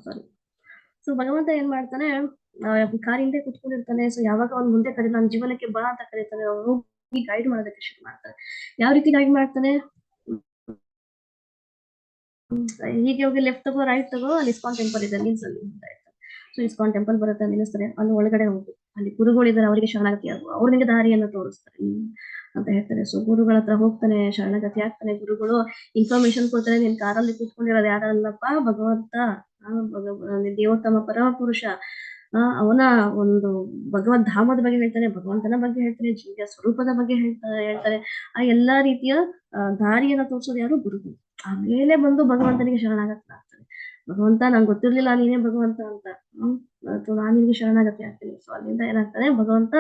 ಸಾರಿ. ಸೊ ಭಗವಂತ ಏನ್ ಮಾಡ್ತಾನೆ? ಆ, ಕಾರ್ ಹಿಂದೆ ಕುತ್ಕೊಂಡಿರ್ತಾನೆ. ಸೊ ಯಾವಾಗ ಅವ್ನ್ ಮುಂದೆ ಕರೆ ನನ್ನ ಜೀವನಕ್ಕೆ ಬಾ ಅಂತ ಕರೀತಾನೆ. ಅವನು ಗೈಡ್ ಮಾಡೋದಕ್ಕೆ ಶುರು ಮಾಡ್ತಾನೆ. ಯಾವ ರೀತಿ ಗೈಡ್ ಮಾಡ್ತಾನೆ? ಹೀಗೆ ಹೋಗಿ ಲೆಫ್ಟ್ ತಗೋ ರೈಟ್ ತಗೋ ಅಲ್ಲಿ ಇಸ್ಕಾನ್ ಟೆಂಪಲ್ ಇದೆ ಅಂತ ಹೇಳ್ತಾರೆ ಸೊ ಇಸ್ಕಾನ್ ಟೆಂಪಲ್ ಬರುತ್ತೆ ನಿಲ್ಲಿಸ್ತಾರೆ ಅಲ್ಲಿ ಒಳಗಡೆ ಹೋಗಿ. ಅಲ್ಲಿ ಗುರುಗಳಿದ್ದಾರೆ ಅವರಿಗೆ ಶರಣಾಗತಿ ಅವ್ರು ನಿಮಗೆ ದಾರಿಯನ್ನು ತೋರಿಸ್ತಾರೆ. ಅಂತ ಹೇಳ್ತಾರೆ. ಸೊ ಗುರುಗಳ ಹತ್ರ ಹೋಗ್ತಾನೆ ಶರಣಗತಿ ಆಗ್ತಾನೆ ಗುರುಗಳು. ಇನ್ಫಾರ್ಮೇಶನ್ ಕೊಡ್ತಾರೆ ನೀನ್ ಕಾರಲ್ಲಿ ಕೂತ್ಕೊಂಡಿರೋದು ಯಾರಲ್ಲಪ್ಪ? ಭಗವಂತ. ದೇವೋತ್ತಮ ಪರಮ ಪುರುಷ ಆ, ಅವನ ಒಂದು ಭಗವದ್ ಧಾಮದ ಬಗ್ಗೆ ಹೇಳ್ತಾನೆ ಭಗವಂತನ ಬಗ್ಗೆ ಹೇಳ್ತಾರೆ ಜೀವಿಯ ಸ್ವರೂಪದ ಬಗ್ಗೆ ಹೇಳ್ತಾರೆ ಹೇಳ್ತಾರೆ. ಆ ಎಲ್ಲಾ ರೀತಿಯ ದಾರಿಯನ್ನ ತೋರಿಸೋದು ಯಾರು ಗುರುಗಳು. ಆಮೇಲೆ ಬಂದು ಭಗವಂತನಿಗೆ ಶರಣಾಗತನಾಗ್ತಾನೆ ಭಗವಂತ, ನಂಗೆ ಗೊತ್ತಿರ್ಲಿಲ್ಲ ನೀನೇ ಭಗವಂತ ಅಂತ. ಹ್ಮ್ ನಾನು ನಿನ್ಗೆ ಶರಣಾಗತಿ ಆಗ್ತೀನಿ ಸೊ ಅಲ್ಲಿಂದ ಏನಾಗ್ತದೆ, ಭಗವಂತ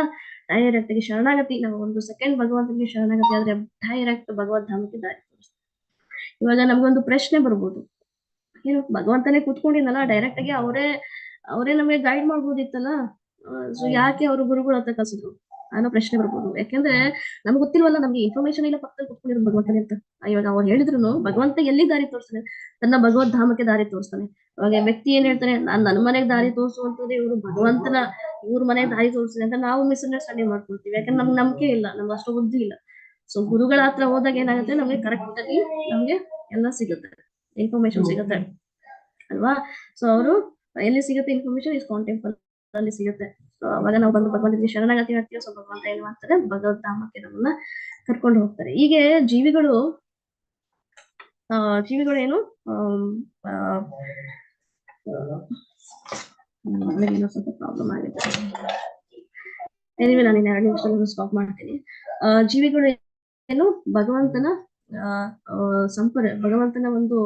ಡೈರೆಕ್ಟ್ಗೆ ಶರಣಾಗತಿ, ನಾವು ಒಂದು ಸೆಕೆಂಡ್ ಭಗವಂತನಿಗೆ ಶರಣಾಗತಿ ಆದ್ರೆ ಡೈರೆಕ್ಟ್ ಭಗವದ್ ಧಾಮಕ್ಕೆ ದಾರಿ ಇವಾಗ ನಮ್ಗೊಂದು ಪ್ರಶ್ನೆ ಬರ್ಬೋದು. ಏನು, ಭಗವಂತನೇ ಕೂತ್ಕೊಂಡಿದ್ನಲ್ಲ ಡೈರೆಕ್ಟ್ ಆಗಿ ಅವರೇ ಅವರೇ ನಮಗೆ ಗೈಡ್ ಮಾಡ್ಬೋದಿತ್ತಲ್ಲ? ಸೊ ಯಾಕೆ ಅವರು ಗುರುಗಳು ಅಂತ ಕಸಿದ್ರು ಅನ್ನೋ ಪ್ರಶ್ನೆ ಬರ್ಬೋದು. ಯಾಕೆಂದ್ರೆ ನಮ್ಗೆ ಗೊತ್ತಿಲ್ವಲ್ಲ ನಮ್ಗೆ ಇನ್ಫಾರ್ಮೇಶನ್ ಇಲ್ಲ ಪಕ್ಕದಲ್ಲಿ ಕೂತ್ಕೊಂಡಿರೋದು ಭಗವಂತನೇ ಅಂತ. ಇವಾಗ ಅವ್ರು ಹೇಳಿದ್ರು ಭಗವಂತ ಎಲ್ಲಿ ದಾರಿ ತೋರಿಸ್ತಾನೆ? ತನ್ನ ಭಗವದ್ ಧಾಮಕ್ಕೆ ದಾರಿ ತೋರಿಸ್ತಾನೆ. ಇವಾಗ ವ್ಯಕ್ತಿ ಏನ್ ಹೇಳ್ತಾನೆ? ನಾನ್ ನನ್ನ ಮನೆಗೆ ದಾರಿ ತೋರಿಸುವಂತದ್ದು ಇವರು ಭಗವಂತನ ಇವ್ರ ಮನೆಗೆ ದಾರಿ ತೋರಿಸ್ತಾನೆ ಅಂತ ನಾವು ಮಿಸ್ಅಂಡರ್ಸ್ಟ್ಯಾಂಡಿಂಗ್ ಮಾಡ್ಕೊಳ್ತೀವಿ. ಯಾಕಂದ್ರೆ ನಮ್ಗೆ ನಂಬಿಕೆ ಇಲ್ಲ ನಮ್ಗೆ ಅಷ್ಟು ಬುದ್ಧಿ ಇಲ್ಲ. ಸೊ ಗುರುಗಳ ಹತ್ರ ಹೋದಾಗ ಏನಾಗುತ್ತೆ? ನಮ್ಗೆ ಕರೆಕ್ಟ್ ಆಗಿ ನಮ್ಗೆ ಎಲ್ಲ ಸಿಗುತ್ತೆ. ಇನ್ಫಾರ್ಮೇಶನ್ ಸಿಗುತ್ತೆ. ಅಲ್ವಾ? ಸೊ ಅವರು ಎಲ್ಲಿ ಸಿಗುತ್ತೆ ಇನ್ಫಾರ್ಮೇಶನ್ ಇಸ್ ಟೆಂಪಲ್ ಅಲ್ಲಿ ಸಿಗುತ್ತೆ. ಅವಾಗ ನಾವು ಬಂದು ಭಗವಂತನಿಗೆ ಶರಣಾಗತಿ ಹೇಳ್ತೀವಿ. ಸೊ, ಭಗವಂತ ಏನ್ ಮಾಡ್ತಾರೆ? ಭಗವದ್ ಧಾಮಕ್ಕೆ ಕರ್ಕೊಂಡು ಹೋಗ್ತಾರೆ. ಹೀಗೆ ಜೀವಿಗಳು, ಆ ಜೀವಿಗಳೇನು ಏನು? ಸ್ವಲ್ಪ ಪ್ರಾಬ್ಲಮ್ ಆಗಿದೆ. ಏನಿವೆ ನಾನು ಇನ್ನು ಎರಡು ನಿಮಿಷದಲ್ಲಿ ಸ್ಟಾಪ್ ಮಾಡ್ತೀನಿ. ಆ, ಜೀವಿಗಳು ಏನು? ಭಗವಂತನ ಸಂಪರ್ಕ ಭಗವಂತನ ಒಂದು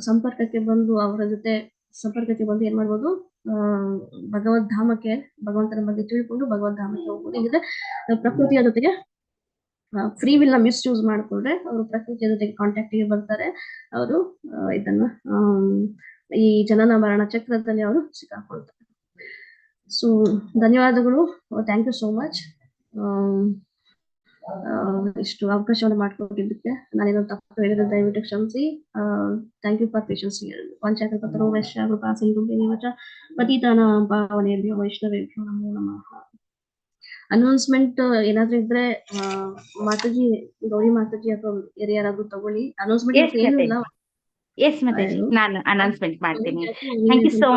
ಸಂಪರ್ಕಕ್ಕೆ ಬಂದು ಅವರ ಜೊತೆ ಸಂಪರ್ಕಕ್ಕೆ ಬಂದು ಏನ್ ಮಾಡ್ಬೋದು? ಆ ಭಗವದ್ ಧಾಮಕ್ಕೆ ಭಗವಂತನ ಬಗ್ಗೆ ತಿಳ್ಕೊಂಡು ಭಗವದ್ ಧಾಮಕ್ಕೆ ಹೋಗ್ಬೋದು ಇಲ್ಲದ್ರೆ ಪ್ರಕೃತಿಯ ಜೊತೆಗೆ ಫ್ರೀ ವಿಲ್ನ ಮಿಸ್ಯೂಸ್ ಮಾಡ್ಕೊಂಡ್ರೆ ಅವರು ಪ್ರಕೃತಿಯ ಜೊತೆಗೆ ಕಾಂಟ್ಯಾಕ್ಟ್ಗೆ ಬರ್ತಾರೆ. ಅವರು ಇದನ್ನ ಈ ಜನನ ಮರಣ ಚಕ್ರದಲ್ಲಿ ಅವರು ಸಿಕ್ಕಾಕೊಳ್ತಾರೆ. ಸೊ ಧನ್ಯವಾದಗಳು. ಥ್ಯಾಂಕ್ ಯು ಸೋ ಮಚ್ ಇಷ್ಟು ಅವಕಾಶವನ್ನು ಮಾಡ್ಕೊಟ್ಟಿದ್ದಕ್ಕೆ ನಾನೇನೋ ತಪ್ಪು ಹೇಳಿದ್ರೆ ದಯವಿಟ್ಟು ಕ್ಷಮಿಸಿ. ಥ್ಯಾಂಕ್ ಯು ಫಾರ್ ಪೇಷನ್ಸ್ ಪಂಚಾಕಲ್ಪತರೋ ವೈಶ್ಯ ಕೃಪಾ ಸಿಂಧು ನಿವಚ ಪತಿತಾನ ಪಾವನೇಭ್ಯೋ ವೈಷ್ಣವೇಭ್ಯೋ ನಮೋ ನಮಃ. ಅನೌನ್ಸ್ಮೆಂಟ್ ಏನಾದ್ರೂ ಇದ್ರೆ ಮಾತಾಜಿ ಗೌರಿ ಮಾತಾಜಿ ಅಥವಾ ಬೇರೆ ಯಾರಾದ್ರೂ ತಗೊಳ್ಳಿ. ಅನೌನ್ಸ್ಮೆಂಟ್ ಏನು ಇಲ್ಲ ಎಸ್ ಮತ್ತೆ ನಾನು ಅನೌನ್ಸ್ಮೆಂಟ್ ಮಾಡ್ತೀನಿ. Thank you so